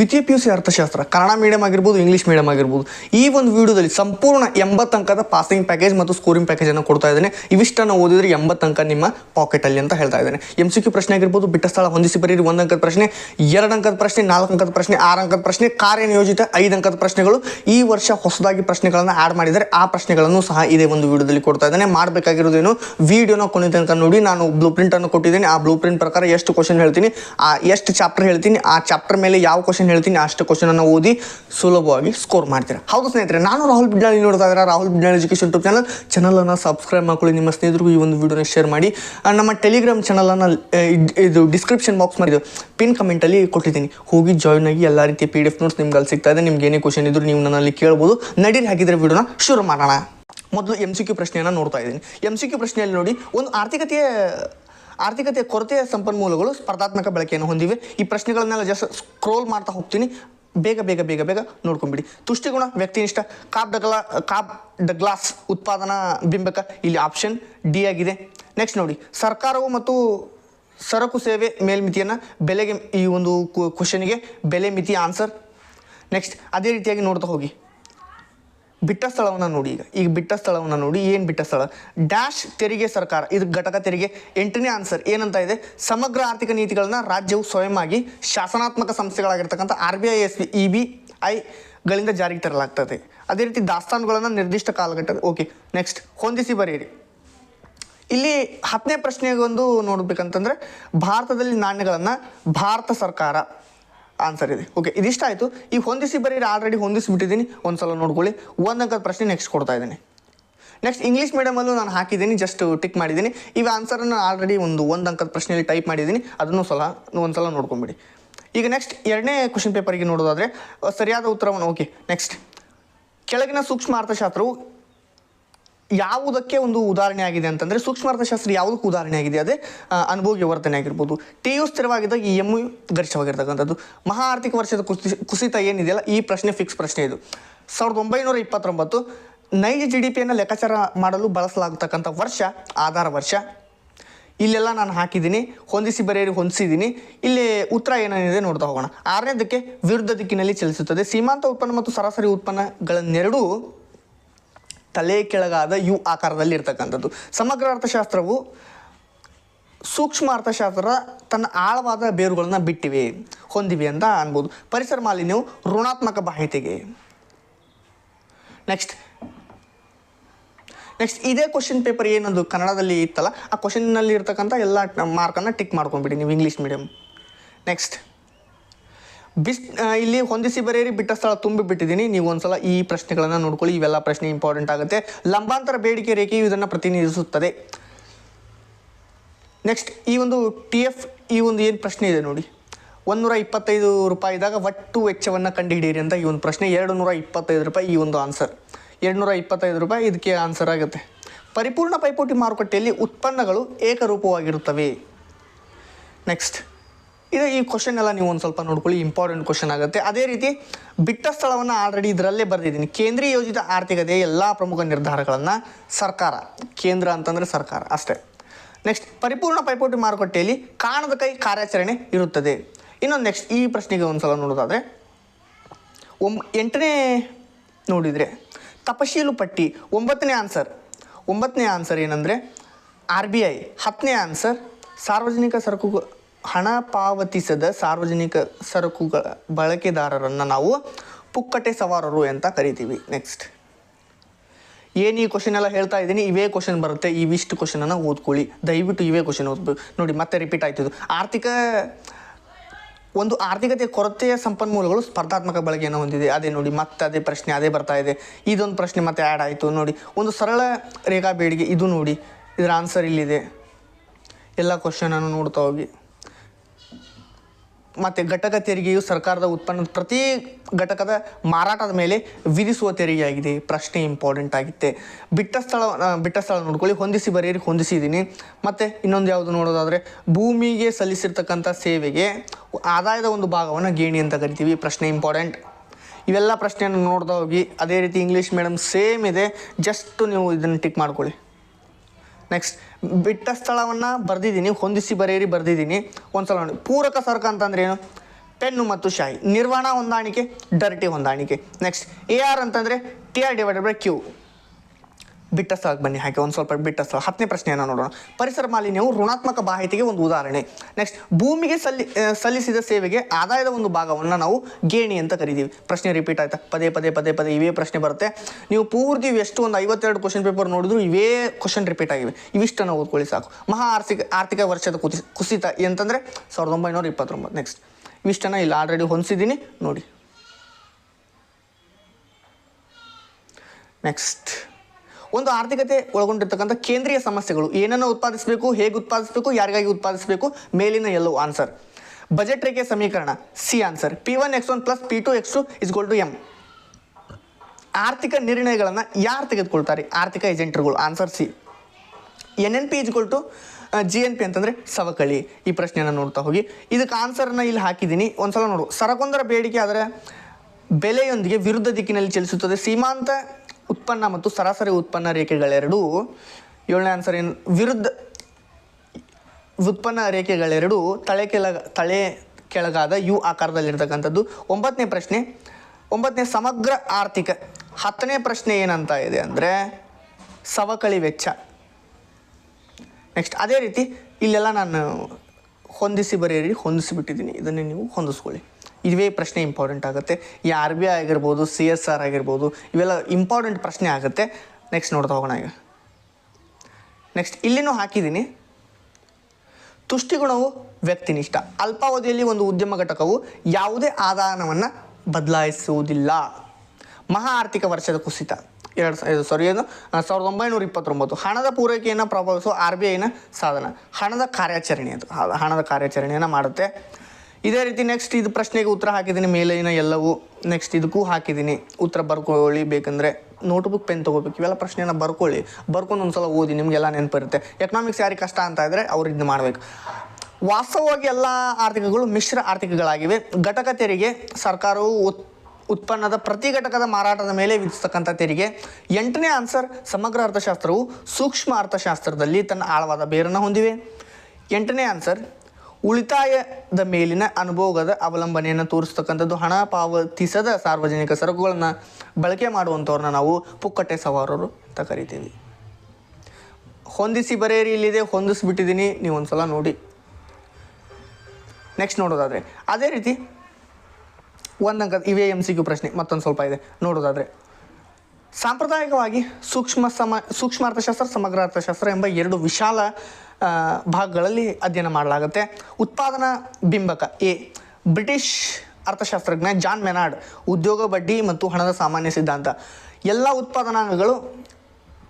ದ್ವಿತೀಯ P U C ಅರ್ಥಶಾಸ್ತ್ರ. Kannada medium ಆಗಿರ್ಬೋದು ಇಂಗ್ಲೀಷ್ ಮೀಡಿಯಂ ಆಗಿರ್ಬೋದು. ಈ ಒಂದು ವಿಡಿಯೋದಲ್ಲಿ ಸಂಪೂರ್ಣ ಎಂಬತ್ತು ಅಂಕದ ಪಾಸಿಂಗ್ ಪ್ಯಾಕೇಜ್ ಮತ್ತು ಸ್ಕೋರಿಂಗ್ ಪ್ಯಾಕೇಜನ್ನು ಕೊಡ್ತಾ ಇದ್ದೇನೆ. ಇವಿಷ್ಟನ್ನು ಓದಿದ್ರೆ ಎಂಬತ್ತು ಅಂಕ ನಿಮ್ಮ ಪಾಕೆಟಲ್ಲಿ ಅಂತ ಹೇಳ್ತಾ ಇದ್ದೇನೆ. ಎಂ ಸಿ ಕ್ಯೂ ಪ್ರಶ್ನೆ ಆಗಿರ್ಬೋದು ಬಿಟ್ಟ ಸ್ಥಳ ಹೊಂದಿಸಿ ಬರೀರಿ ಒಂದು ಅಂಕದ ಪ್ರಶ್ನೆ, ಎರಡು ಅಂಕದ ಪ್ರಶ್ನೆ, ನಾಲ್ಕು ಅಂಕದ ಪ್ರಶ್ನೆ, ಆರು ಅಂಕದ ಪ್ರಶ್ನೆ, ಕಾರ್ಯನಿಯೋಜಿತ ಐದು ಅಂಕದ ಪ್ರಶ್ನೆಗಳು. ಈ ವರ್ಷ ಹೊಸದಾಗಿ ಪ್ರಶ್ನೆಗಳನ್ನು ಆಡ್ ಮಾಡಿದರೆ ಆ ಪ್ರಶ್ನೆಗಳನ್ನು ಸಹ ಇದೇ ಒಂದು ವಿಡಿಯೋದಲ್ಲಿ ಕೊಡ್ತಾ ಇದ್ದೇನೆ. ಮಾಡಬೇಕಾಗಿರೋದೇನು ವಿಡಿಯೋನ ಕೊನೆ ತನಕ ನೋಡಿ, ನಾನು ಬ್ಲೂ ಪ್ರಿಂಟನ್ನು ಕೊಟ್ಟಿದ್ದೀನಿ. ಆ ಬ್ಲೂ ಪ್ರಿಂಟ್ ಪ್ರಕಾರ ಎಷ್ಟು ಕ್ವಶನ್ ಹೇಳ್ತೀನಿ, ಆ ಎಷ್ಟು ಚಾಪ್ಟರ್ ಹೇಳ್ತೀನಿ, ಆ ಚಾಪ್ಟರ್ ಮೇಲೆ ಯಾವ ಕ್ವಶನ್ ಹೇಳ್ತೀನಿ, ಅಷ್ಟು ಕ್ವಶನ್ ಅನ್ನು ಓದಿ ಸುಲಭವಾಗಿ ಸ್ಕೋರ್ ಮಾಡ್ತೀರಾ. ಹೌದು ಸ್ನೇಹಿತರೆ, ನಾನು ರಾಹುಲ್ ಬಿಡ್ನಾಳಿ ನೋಡ್ತಾ ಇದ್ದಾರೆ, Rahul Bidnal education YouTube channel ಚಾನಲನ್ನು ಸಬ್ಸ್ಕ್ರೈಬ್ ಮಾಡ್ಕೊಳ್ಳಿ, ನಿಮ್ಮ ಸ್ನೇಹಿತರಿಗೂ ಈ ಒಂದು ವಿಡಿಯೋನ ಶೇರ್ ಮಾಡಿ. ನಮ್ಮ ಟೆಲಿಗ್ರಾಮ್ ಚಾನಲನ್ನು ಇದು ಡಿಸ್ಕ್ರಿಪ್ಷನ್ ಬಾಕ್ಸ್ ಮಾಡಿದ್ದು ಪಿನ್ ಕಮೆಂಟಲ್ಲಿ ಕೊಟ್ಟಿದ್ದೀನಿ. ಹೋಗಿ ಜಾಯ್ನ್ ಆಗಿ ಎಲ್ಲ ರೀತಿಯ ಪಿ ಡಿ ಎಫ್ ನೋಟ್ಸ್ ನಿಮ್ಗೆ ಅಲ್ಲಿ ಸಿಗ್ತಾ ಇದೆ. ನಿಮ್ಗೆ ಏನೇ ಕ್ವಶನ್ ಇದ್ದರೂ ನೀವು ನನ್ನಲ್ಲಿ ಕೇಳ್ಬೋದು. ನಡೀರಿ ಹಾಗಿದ್ರೆ ವಿಡಿಯೋನ ಶುರು ಮಾಡೋಣ. ಮೊದಲು ಎಂ ಸಿ ಕ್ಯೂ ಪ್ರಶ್ನೆಯನ್ನು ನೋಡ್ತಾ ಇದ್ದೀನಿ. ಎಂ ಸಿ ಕ್ಯೂ ಪ್ರಶ್ನೆಯಲ್ಲಿ ನೋಡಿ, ಒಂದು ಆರ್ಥಿಕತೆಯ ಆರ್ಥಿಕತೆಯ ಕೊರತೆಯ ಸಂಪನ್ಮೂಲಗಳು ಸ್ಪರ್ಧಾತ್ಮಕ ಬಳಕೆಯನ್ನು ಹೊಂದಿವೆ. ಈ ಪ್ರಶ್ನೆಗಳನ್ನೆಲ್ಲ ಜಸ್ಟ್ ಸ್ಕ್ರೋಲ್ ಮಾಡ್ತಾ ಹೋಗ್ತೀನಿ. ಬೇಗ ಬೇಗ ಬೇಗ ಬೇಗ ನೋಡ್ಕೊಂಬಿಡಿ. ತುಷ್ಟಿಗುಣ, ವ್ಯಕ್ತಿನಿಷ್ಠ ಕಾಬ್ ಡಗ್ಲಾ ಕಾಬ್ ಡಗ್ಲಾಸ್ ಉತ್ಪಾದನಾ ಬಿಂಬಕ ಇಲ್ಲಿ ಆಪ್ಷನ್ ಡಿ ಆಗಿದೆ. ನೆಕ್ಸ್ಟ್ ನೋಡಿ, ಸರ್ಕಾರವು ಮತ್ತು ಸರಕು ಸೇವೆ ಮೇಲ್ಮಿತಿಯನ್ನು ಬೆಲೆಗೆ, ಈ ಒಂದು ಕ್ವಶನಿಗೆ ಬೆಲೆ ಮಿತಿ ಆನ್ಸರ್ ನೆಕ್ಸ್ಟ್ ಅದೇ ರೀತಿಯಾಗಿ ನೋಡ್ತಾ ಹೋಗಿ. ಬಿಟ್ಟ ಸ್ಥಳವನ್ನು ನೋಡಿ ಈಗ. ಈಗ ಬಿಟ್ಟ ಸ್ಥಳವನ್ನು ನೋಡಿ ಏನು ಬಿಟ್ಟ ಸ್ಥಳ? ಡ್ಯಾಶ್ ತೆರಿಗೆ ಸರ್ಕಾರ. ಇದು ಘಟಕ ತೆರಿಗೆ. ಎಂಟನೇ ಆನ್ಸರ್ ಏನಂತ ಇದೆ? ಸಮಗ್ರ ಆರ್ಥಿಕ ನೀತಿಗಳನ್ನ ರಾಜ್ಯವು ಸ್ವಯಂವಾಗಿ ಶಾಸನಾತ್ಮಕ ಸಂಸ್ಥೆಗಳಾಗಿರ್ತಕ್ಕಂಥ R B I S B E B ಐಗಳಿಂದ ಜಾರಿಗೆ ತರಲಾಗ್ತದೆ. ಅದೇ ರೀತಿ ದಾಸ್ತಾನುಗಳನ್ನು ನಿರ್ದಿಷ್ಟ ಕಾಲಘಟ್ಟದ ಓಕೆ ನೆಕ್ಸ್ಟ್ ಹೊಂದಿಸಿ ಬರೆಯಿರಿ. ಇಲ್ಲಿ ಹತ್ತನೇ ಪ್ರಶ್ನೆಗೊಂದು ನೋಡ್ಬೇಕಂತಂದ್ರೆ, ಭಾರತದಲ್ಲಿ ನಾಣ್ಯಗಳನ್ನು ಭಾರತ ಸರ್ಕಾರ ಆನ್ಸರ್ ಇದೆ. ಓಕೆ ಇದಿಷ್ಟ ಆಯಿತು. ಈಗ ಹೊಂದಿಸಿ ಬರೀರಿ ಆಲ್ರೆಡಿ ಹೊಂದಿಸಿಬಿಟ್ಟಿದ್ದೀನಿ. ಒಂದ್ಸಲ ನೋಡ್ಕೊಳ್ಳಿ. ಒಂದು ಅಂಕದ ಪ್ರಶ್ನೆ ನೆಕ್ಸ್ಟ್ ಕೊಡ್ತಾ ಇದ್ದೀನಿ. ನೆಕ್ಸ್ಟ್ ಇಂಗ್ಲೀಷ್ ಮೀಡಿಯಮಲ್ಲೂ ನಾನು ಹಾಕಿದ್ದೀನಿ ಜಸ್ಟ್ ಟಿಕ್ ಮಾಡಿದ್ದೀನಿ. ಇವ ಆನ್ಸರನ್ನು ಆಲ್ರೆಡಿ ಒಂದು ಒಂದು ಅಂಕದ ಪ್ರಶ್ನೆಯಲ್ಲಿ ಟೈಪ್ ಮಾಡಿದ್ದೀನಿ. ಅದನ್ನು ಸಲ, ಒಂದ್ಸಲ ನೋಡ್ಕೊಂಬಿಡಿ. ಈಗ ನೆಕ್ಸ್ಟ್ ಎರಡನೇ ಕ್ವಶನ್ ಪೇಪರಿಗೆ ನೋಡೋದಾದರೆ ಸರಿಯಾದ ಉತ್ತರವನ್ನು ಓಕೆ ನೆಕ್ಸ್ಟ್ ಕೆಳಗಿನ ಸೂಕ್ಷ್ಮ ಅರ್ಥಶಾಸ್ತ್ರವು ಯಾವುದಕ್ಕೆ ಒಂದು ಉದಾಹರಣೆ ಆಗಿದೆ ಅಂತಂದರೆ ಸೂಕ್ಷ್ಮ ಅರ್ಥಶಾಸ್ತ್ರ ಯಾವುದಕ್ಕೆ ಉದಾಹರಣೆ ಆಗಿದೆ, ಅದೇ ಅನುಭೋಗ್ಯ ವರ್ತನೆ ಆಗಿರ್ಬೋದು. ಟಿ ಯು ಸ್ಥಿರವಾಗಿದ್ದಾಗ ಈ ಎಂ ಯು ಗರಿಷ್ಠವಾಗಿರ್ತಕ್ಕಂಥದ್ದು. ಮಹಾ ಆರ್ಥಿಕ ವರ್ಷದ ಕುಸಿ, ಕುಸಿತ ಏನಿದೆಯಲ್ಲ, ಈ ಪ್ರಶ್ನೆ ಫಿಕ್ಸ್ ಪ್ರಶ್ನೆ ಇದು. ಸಾವಿರದ ಒಂಬೈನೂರ ಇಪ್ಪತ್ತೊಂಬತ್ತು, ನೈಜ ಜಿ ಡಿ ಪಿಯನ್ನು ಲೆಕ್ಕಾಚಾರ ಮಾಡಲು ಬಳಸಲಾಗತಕ್ಕಂಥ ವರ್ಷ, ಆಧಾರ ವರ್ಷ. ಇಲ್ಲೆಲ್ಲ ನಾನು ಹಾಕಿದ್ದೀನಿ, ಹೊಂದಿಸಿ ಬರೆಯರಿ, ಹೊಂದಿಸಿದ್ದೀನಿ. ಇಲ್ಲಿ ಉತ್ತರ ಏನೇನಿದೆ ನೋಡ್ತಾ ಹೋಗೋಣ. ಆರನೇದಕ್ಕೆ ವಿರುದ್ಧ ದಿಕ್ಕಿನಲ್ಲಿ ಚಲಿಸುತ್ತದೆ. ಸೀಮಾಂತ ಉತ್ಪನ್ನ ಮತ್ತು ಸರಾಸರಿ ಉತ್ಪನ್ನಗಳನ್ನೆರಡೂ ತಲೆ ಕೆಳಗಾದ ಯು ಆಕಾರದಲ್ಲಿ ಇರ್ತಕ್ಕಂಥದ್ದು. ಸಮಗ್ರ ಅರ್ಥಶಾಸ್ತ್ರವು ಸೂಕ್ಷ್ಮ ಅರ್ಥಶಾಸ್ತ್ರ ತನ್ನ ಆಳವಾದ ಬೇರುಗಳನ್ನು ಬಿಟ್ಟಿವೆ, ಹೊಂದಿವೆ ಅಂತ ಅನ್ಬೋದು. ಪರಿಸರ ಮಾಲಿನ್ಯವು ಋಣಾತ್ಮಕ ಮಾಹಿತಿಗೆ. ನೆಕ್ಸ್ಟ್ ನೆಕ್ಸ್ಟ್ ಇದೇ ಕ್ವಶನ್ ಪೇಪರ್ ಏನೊಂದು ಕನ್ನಡದಲ್ಲಿ ಇತ್ತಲ್ಲ, ಆ ಕ್ವಶನ್ನಲ್ಲಿ ಇರ್ತಕ್ಕಂಥ ಎಲ್ಲ ಮಾರ್ಕನ್ನು ಟಿಕ್ ಮಾಡ್ಕೊಂಡ್ಬಿಡಿ ನೀವು ಇಂಗ್ಲೀಷ್ ಮೀಡಿಯಂ ನೆಕ್ಸ್ಟ್ ಬಿಸ್ ಇಲ್ಲಿ ಹೊಂದಿಸಿ ಬರೆಯಿರಿ ಬಿಟ್ಟ ಸ್ಥಳ ತುಂಬಿ ಬಿಟ್ಟಿದ್ದೀನಿ. ನೀವು ಒಂದ್ಸಲ ಈ ಪ್ರಶ್ನೆಗಳನ್ನು ನೋಡ್ಕೊಳ್ಳಿ. ಇವೆಲ್ಲ ಪ್ರಶ್ನೆ ಇಂಪಾರ್ಟೆಂಟ್ ಆಗುತ್ತೆ. ಲಂಬಾಂತರ ಬೇಡಿಕೆ ರೇಖೆಯು ಇದನ್ನು ಪ್ರತಿನಿಧಿಸುತ್ತದೆ. ನೆಕ್ಸ್ಟ್ ಈ ಒಂದು ಟಿ ಎಫ್ ಈ ಒಂದು ಏನು ಪ್ರಶ್ನೆ ಇದೆ ನೋಡಿ. ಒಂದೂರ ಇಪ್ಪತ್ತೈದು ರೂಪಾಯಿದಾಗ ಒಟ್ಟು ವೆಚ್ಚವನ್ನು ಕಂಡುಹಿಡಿಯಿರಿ ಅಂತ ಈ ಒಂದು ಪ್ರಶ್ನೆ. ಎರಡು ನೂರ ಇಪ್ಪತ್ತೈದು ರೂಪಾಯಿ ಈ ಒಂದು ಆನ್ಸರ್ ಎರಡು ನೂರ ಇಪ್ಪತ್ತೈದು ರೂಪಾಯಿ ಇದಕ್ಕೆ ಆನ್ಸರ್ ಆಗುತ್ತೆ. ಪರಿಪೂರ್ಣ ಪೈಪೋಟಿ ಮಾರುಕಟ್ಟೆಯಲ್ಲಿ ಉತ್ಪನ್ನಗಳು ಏಕರೂಪವಾಗಿರುತ್ತವೆ. ನೆಕ್ಸ್ಟ್ ಇದು ಈ ಕ್ವಶನ್ ಎಲ್ಲ ನೀವು ಒಂದು ಸ್ವಲ್ಪ ನೋಡ್ಕೊಳ್ಳಿ ಇಂಪಾರ್ಟೆಂಟ್ ಕ್ವಶನ್ ಆಗುತ್ತೆ. ಅದೇ ರೀತಿ ಬಿಟ್ಟ ಸ್ಥಳವನ್ನು ಆಲ್ರೆಡಿ ಇದರಲ್ಲೇ ಬರೆದಿದ್ದೀನಿ. ಕೇಂದ್ರೀಯ ಯೋಜಿತ ಆರ್ಥಿಕತೆಯ ಎಲ್ಲ ಪ್ರಮುಖ ನಿರ್ಧಾರಗಳನ್ನು ಸರ್ಕಾರ, ಕೇಂದ್ರ ಅಂತಂದರೆ ಸರ್ಕಾರ ಅಷ್ಟೇ. ನೆಕ್ಸ್ಟ್ ಪರಿಪೂರ್ಣ ಪೈಪೋಟಿ ಮಾರುಕಟ್ಟೆಯಲ್ಲಿ ಕಾಣದ ಕೈ ಕಾರ್ಯಾಚರಣೆ ಇರುತ್ತದೆ. ಇನ್ನೊಂದು ನೆಕ್ಸ್ಟ್ ಈ ಪ್ರಶ್ನೆಗೆ ಒಂದು ಸಲ ನೋಡೋದಾದರೆ ಒಂ ಎಂಟನೇ ನೋಡಿದರೆ ತಪಶೀಲು ಪಟ್ಟಿ ಒಂಬತ್ತನೇ ಆನ್ಸರ್ ಒಂಬತ್ತನೇ ಆನ್ಸರ್ ಏನಂದರೆ ಆರ್ ಬಿ ಐ ಹತ್ತನೇ ಆನ್ಸರ್ ಸಾರ್ವಜನಿಕ ಸರಕು ಹಣ ಪಾವತಿಸದ ಸಾರ್ವಜನಿಕ ಸರಕುಗಳ ಬಳಕೆದಾರರನ್ನು ನಾವು ಪುಕ್ಕಟೆ ಸವಾರರು ಅಂತ ಕರಿತೀವಿ. ನೆಕ್ಸ್ಟ್ ಏನು ಈ ಕ್ವಶನ್ ಎಲ್ಲ ಹೇಳ್ತಾ ಇದ್ದೀನಿ? ಇವೇ ಕ್ವಶನ್ ಬರುತ್ತೆ. ಇವಿಷ್ಟು ಕ್ವಶನನ್ನು ಓದ್ಕೊಳ್ಳಿ. ದಯವಿಟ್ಟು ಇವೇ ಕ್ವಶನ್ ಓದ್ಬೇಕು ನೋಡಿ, ಮತ್ತೆ ರಿಪೀಟ್ ಆಯ್ತಿದ್ದು ಆರ್ಥಿಕ, ಒಂದು ಆರ್ಥಿಕತೆ ಕೊರತೆಯ ಸಂಪನ್ಮೂಲಗಳು ಸ್ಪರ್ಧಾತ್ಮಕ ಬಳಕೆಯನ್ನು ಹೊಂದಿದೆ. ಅದೇ ನೋಡಿ, ಮತ್ತೆ ಅದೇ ಪ್ರಶ್ನೆ, ಅದೇ ಬರ್ತಾ ಇದೆ. ಇದೊಂದು ಪ್ರಶ್ನೆ ಮತ್ತೆ ಆ್ಯಡ್ ಆಯಿತು. ನೋಡಿ, ಒಂದು ಸರಳ ರೇಖಾ ಬೇಡಿಕೆ. ಇದು ನೋಡಿ, ಇದರ ಆನ್ಸರ್ ಇಲ್ಲಿದೆ. ಎಲ್ಲ ಕ್ವಶನನ್ನು ನೋಡ್ತಾ ಹೋಗಿ. ಮತ್ತು ಘಟಕ ತೆರಿಗೆಯು ಸರ್ಕಾರದ ಉತ್ಪನ್ನ ಪ್ರತಿ ಘಟಕದ ಮಾರಾಟದ ಮೇಲೆ ವಿಧಿಸುವ ತೆರಿಗೆಯಾಗಿದೆ. ಪ್ರಶ್ನೆ ಇಂಪಾರ್ಟೆಂಟ್ ಆಗಿತ್ತೆ. ಬಿಟ್ಟ ಸ್ಥಳ ಬಿಟ್ಟ ಸ್ಥಳ ನೋಡ್ಕೊಳ್ಳಿ. ಹೊಂದಿಸಿ ಬರೆಯಿರಿ ಹೊಂದಿಸಿದ್ದೀನಿ ಮತ್ತು ಇನ್ನೊಂದು ಯಾವುದು ನೋಡೋದಾದರೆ, ಭೂಮಿಗೆ ಸಲ್ಲಿಸಿರ್ತಕ್ಕಂಥ ಸೇವೆಗೆ ಆದಾಯದ ಒಂದು ಭಾಗವನ್ನು ಗೇಣಿ ಅಂತ ಕರಿತೀವಿ. ಪ್ರಶ್ನೆ ಇಂಪಾರ್ಟೆಂಟ್ ಇವೆಲ್ಲ ಪ್ರಶ್ನೆಯನ್ನು ನೋಡ್ತಾ ಹೋಗಿ ಅದೇ ರೀತಿ ಇಂಗ್ಲೀಷ್ ಮೇಡಮ್ ಸೇಮ್ ಇದೆ. ಜಸ್ಟ್ ನೀವು ಇದನ್ನು ಟಿಕ್ ಮಾಡ್ಕೊಳ್ಳಿ. ನೆಕ್ಸ್ಟ್ ಬಿಟ್ಟ ಸ್ಥಳವನ್ನು ಬರೆದಿದ್ದೀನಿ, ಹೊಂದಿಸಿ ಬರೆಯಿರಿ, ಬರೆದಿದ್ದೀನಿ. ಒಂದ್ಸಲ ನೋಡಿ, ಪೂರಕ ಸರ್ಕ ಅಂತಂದ್ರೆ ಏನು? ಪೆನ್ನು ಮತ್ತು ಶಾಯಿ. ನಿರ್ವಹಣಾ ಹೊಂದಾಣಿಕೆ ಡರ್ಟಿ ಹೊಂದಾಣಿಕೆ. ನೆಕ್ಸ್ಟ್ ಎ ಆರ್ ಅಂತಂದರೆ T R divided by Q ಬಿಟ್ಟ ಸ್ಥಳಕ್ಕೆ ಬನ್ನಿ ಹಾಗೆ, ಒಂದು ಸ್ವಲ್ಪ ಬಿಟ್ಟ ಸ್ಥಳ ಹತ್ತನೇ ಪ್ರಶ್ನೆಯನ್ನು ನೋಡೋಣ. ಪರಿಸರ ಮಾಲಿನ್ಯವು ಋಣಾತ್ಮಕ ಮಾಹಿತಿಗೆ ಒಂದು ಉದಾಹರಣೆ. ನೆಕ್ಸ್ಟ್ ಭೂಮಿಗೆ ಸಲ್ಲಿ ಸಲ್ಲಿಸಿದ ಸೇವೆಗೆ ಆದಾಯದ ಒಂದು ಭಾಗವನ್ನು ನಾವು ಗೇಣಿ ಅಂತ ಕರಿತೀವಿ. ಪ್ರಶ್ನೆ ರಿಪೀಟ್ ಆಯ್ತಾ? ಪದೇ ಪದೇ ಪದೇ ಪದೇ ಇವೇ ಪ್ರಶ್ನೆ ಬರುತ್ತೆ. ನೀವು ಪೂರ್ತಿ ಎಷ್ಟು ಒಂದು ಐವತ್ತೆರಡು ಕ್ವಶನ್ ಪೇಪರ್ ನೋಡಿದ್ರು ಇವೇ ಕ್ವಶನ್ ರಿಪೀಟ್ ಆಗಿವೆ. ಇವಿಷ್ಟನ್ನು ಓದ್ಕೊಳ್ಳಿ ಸಾಕು. ಮಹಾ ಆರ್ಥಿಕ ಆರ್ಥಿಕ ವರ್ಷದ ಕುಸಿ ಕುಸಿತ ಎಂತಂದರೆ ಸಾವಿರದ ಒಂಬೈನೂರ ಇಪ್ಪತ್ತೊಂಬತ್ತು. ನೆಕ್ಸ್ಟ್ ಇವಿಷ್ಟನ್ನು ಇಲ್ಲಿ ಆಲ್ರೆಡಿ ಹೊಂದಿಸಿದ್ದೀನಿ. ನೋಡಿ. ನೆಕ್ಸ್ಟ್ ಒಂದು ಆರ್ಥಿಕತೆ ಒಳಗೊಂಡಿರ್ತಕ್ಕಂಥ ಕೇಂದ್ರೀಯ ಸಮಸ್ಯೆಗಳು ಏನನ್ನು ಉತ್ಪಾದಿಸಬೇಕು, ಹೇಗೆ ಉತ್ಪಾದಿಸಬೇಕು, ಯಾರಿಗಾಗಿ ಉತ್ಪಾದಿಸಬೇಕು, ಮೇಲಿನ ಎಲ್ಲೋ ಆನ್ಸರ್ ಬಜೆಟ್ ರೇಖೆ ಸಮೀಕರಣ C answer P one X one plus P two X two is equal to M ಆರ್ಥಿಕ ನಿರ್ಣಯಗಳನ್ನು ಯಾರು ತೆಗೆದುಕೊಳ್ತಾರೆ? ಆರ್ಥಿಕ ಏಜೆಂಟ್ರುಗಳು answer C N N P is equal to G N P ಅಂತಂದರೆ ಸವಕಳಿ. ಈ ಪ್ರಶ್ನೆಯನ್ನು ನೋಡ್ತಾ ಹೋಗಿ. ಇದಕ್ಕೆ ಆನ್ಸರನ್ನು ಇಲ್ಲಿ ಹಾಕಿದ್ದೀನಿ. ಒಂದು ಸಲ ನೋಡು. ಸರಕೊಂದರ ಬೇಡಿಕೆ ಆದರೆ, ಬೆಲೆಯೊಂದಿಗೆ ವಿರುದ್ಧ ದಿಕ್ಕಿನಲ್ಲಿ ಚಲಿಸುತ್ತದೆ. ಸೀಮಾಂತ ಉತ್ಪನ್ನ ಮತ್ತು ಸರಾಸರಿ ಉತ್ಪನ್ನ ರೇಖೆಗಳೆರಡೂ, ಏಳನೇ ಆನ್ಸರ್ ಏನು? ವಿರುದ್ಧ ಉತ್ಪನ್ನ ರೇಖೆಗಳೆರಡು ತಳೆ ಕೆಳಗ, ತಳೆ ಕೆಳಗಾದ ಯು ಆಕಾರದಲ್ಲಿರ್ತಕ್ಕಂಥದ್ದು. ಒಂಬತ್ತನೇ ಪ್ರಶ್ನೆ, ಒಂಬತ್ತನೇ ಸಮಗ್ರ ಆರ್ಥಿಕ, ಹತ್ತನೇ ಪ್ರಶ್ನೆ ಏನಂತ ಇದೆ ಅಂದರೆ ಸವಕಳಿ ವೆಚ್ಚ. ನೆಕ್ಸ್ಟ್ ಅದೇ ರೀತಿ ಇಲ್ಲೆಲ್ಲ ನಾನು ಹೊಂದಿಸಿ ಬರೆಯಿರಿ, ಹೊಂದಿಸಿಬಿಟ್ಟಿದ್ದೀನಿ. ಇದನ್ನೇ ನೀವು ಹೊಂದಿಸ್ಕೊಳ್ಳಿ. ಇವೇ ಪ್ರಶ್ನೆ ಇಂಪಾರ್ಟೆಂಟ್ ಆಗುತ್ತೆ. ಈ ಆರ್ ಬಿ ಐ ಆಗಿರ್ಬೋದು ಸಿ ಎಸ್ ಆರ್ ಆಗಿರ್ಬೋದು, ಇವೆಲ್ಲ ಇಂಪಾರ್ಟೆಂಟ್ ಪ್ರಶ್ನೆ ಆಗುತ್ತೆ. ನೆಕ್ಸ್ಟ್ ನೋಡ್ತಾ ಹೋಗೋಣ ಈಗ. ನೆಕ್ಸ್ಟ್ ಇಲ್ಲಿನೂ ಹಾಕಿದ್ದೀನಿ. ತುಷ್ಟಿಗುಣವು ವ್ಯಕ್ತಿನಿಷ್ಠ. ಅಲ್ಪಾವಧಿಯಲ್ಲಿ ಒಂದು ಉದ್ಯಮ ಘಟಕವು ಯಾವುದೇ ಆಧಾರವನ್ನು ಬದಲಾಯಿಸುವುದಿಲ್ಲ. ಮಹಾ ಆರ್ಥಿಕ ವರ್ಷದ ಕುಸಿತ. ಎರಡು ಸಾವಿರ ಸಾರಿ ಏನು? ಸಾವಿರದ ಒಂಬೈನೂರ ಇಪ್ಪತ್ತೊಂಬತ್ತು. ಹಣದ ಪೂರೈಕೆಯನ್ನು ಪ್ರಭಾವಿಸುವ ಆರ್ ಬಿ ಐನ ಸಾಧನ. ಹಣದ ಕಾರ್ಯಾಚರಣೆ ಅದು. ಹಣದ ಕಾರ್ಯಾಚರಣೆಯನ್ನು ಮಾಡುತ್ತೆ. ಇದೇ ರೀತಿ ನೆಕ್ಸ್ಟ್ ಇದು ಪ್ರಶ್ನೆಗೆ ಉತ್ತರ ಹಾಕಿದ್ದೀನಿ. ಮೇಲಿನ ಎಲ್ಲವೂ ನೆಕ್ಸ್ಟ್ ಇದಕ್ಕೂ ಹಾಕಿದ್ದೀನಿ. ಉತ್ತರ ಬರ್ಕೊಳ್ಳಿ. ಬೇಕಂದರೆ ನೋಟ್ಬುಕ್ ಪೆನ್ ತೊಗೋಬೇಕು. ಇವೆಲ್ಲ ಪ್ರಶ್ನೆನ ಬರ್ಕೊಳ್ಳಿ. ಬರ್ಕೊಂಡು ಒಂದು ಸಲ ಓದಿ ನಿಮಗೆಲ್ಲ ನೆನಪಿರುತ್ತೆ. ಎಕನಾಮಿಕ್ಸ್ ಯಾರಿಗೆ ಕಷ್ಟ ಅಂತ ಇದ್ದರೆ ಅವ್ರು ಇದನ್ನ ಮಾಡಬೇಕು. ವಾಸ್ತವವಾಗಿ ಎಲ್ಲ ಆರ್ಥಿಕಗಳು ಮಿಶ್ರ ಆರ್ಥಿಕಗಳಾಗಿವೆ. ಘಟಕ ತೆರಿಗೆ ಸರ್ಕಾರವು ಉತ್, ಉತ್ಪನ್ನದ ಪ್ರತಿ ಘಟಕದ ಮಾರಾಟದ ಮೇಲೆ ವಿಧಿಸ್ತಕ್ಕಂಥ ತೆರಿಗೆ. ಎಂಟನೇ ಆನ್ಸರ್ ಸಮಗ್ರ ಅರ್ಥಶಾಸ್ತ್ರವು ಸೂಕ್ಷ್ಮ ಅರ್ಥಶಾಸ್ತ್ರದಲ್ಲಿ ತನ್ನ ಆಳವಾದ ಬೇರನ್ನು ಹೊಂದಿವೆ. ಎಂಟನೇ ಆನ್ಸರ್ ಉಳಿತಾಯದ ಮೇಲಿನ ಅನುಭೋಗದ ಅವಲಂಬನೆಯನ್ನು ತೋರಿಸ್ತಕ್ಕಂಥದ್ದು ಹಣ ಪಾವತಿಸದ ಸಾರ್ವಜನಿಕ ಸರಕುಗಳನ್ನು ಬಳಕೆ ಮಾಡುವಂಥವ್ರನ್ನ ನಾವು ಪುಕ್ಕಟ್ಟೆ ಸವಾರರು ಅಂತ ಕರಿತೀವಿ. ಹೊಂದಿಸಿ ಬರೆಯಿರಿ ಇಲ್ಲಿದೆ ಹೊಂದಿಸ್ಬಿಟ್ಟಿದ್ದೀನಿ ನೀವು ಒಂದ್ಸಲ ನೋಡಿ. ನೆಕ್ಸ್ಟ್ ನೋಡೋದಾದರೆ, ಅದೇ ರೀತಿ ಒಂದಂಕ ಇವೇ ಎಂ ಸಿ ಕ್ಯೂ ಪ್ರಶ್ನೆ ಮತ್ತೊಂದು ಸ್ವಲ್ಪ ಇದೆ. ನೋಡೋದಾದರೆ ಸಾಂಪ್ರದಾಯಿಕವಾಗಿ ಸೂಕ್ಷ್ಮ ಸಮ ಸೂಕ್ಷ್ಮ ಅರ್ಥಶಾಸ್ತ್ರ ಸಮಗ್ರ ಅರ್ಥಶಾಸ್ತ್ರ ಎಂಬ ಎರಡು ವಿಶಾಲ ಭಾಗಗಳಲ್ಲಿ ಅಧ್ಯಯನ ಮಾಡಲಾಗುತ್ತೆ. ಉತ್ಪಾದನಾ ಬಿಂಬಕ, ಎ, ಬ್ರಿಟಿಷ್ ಅರ್ಥಶಾಸ್ತ್ರಜ್ಞ ಜಾನ್ ಮೆನಾರ್ಡ್, ಉದ್ಯೋಗ ಬಡ್ಡಿ ಮತ್ತು ಹಣದ ಸಾಮಾನ್ಯ ಸಿದ್ಧಾಂತ. ಎಲ್ಲ ಉತ್ಪಾದನಾಂಗಗಳು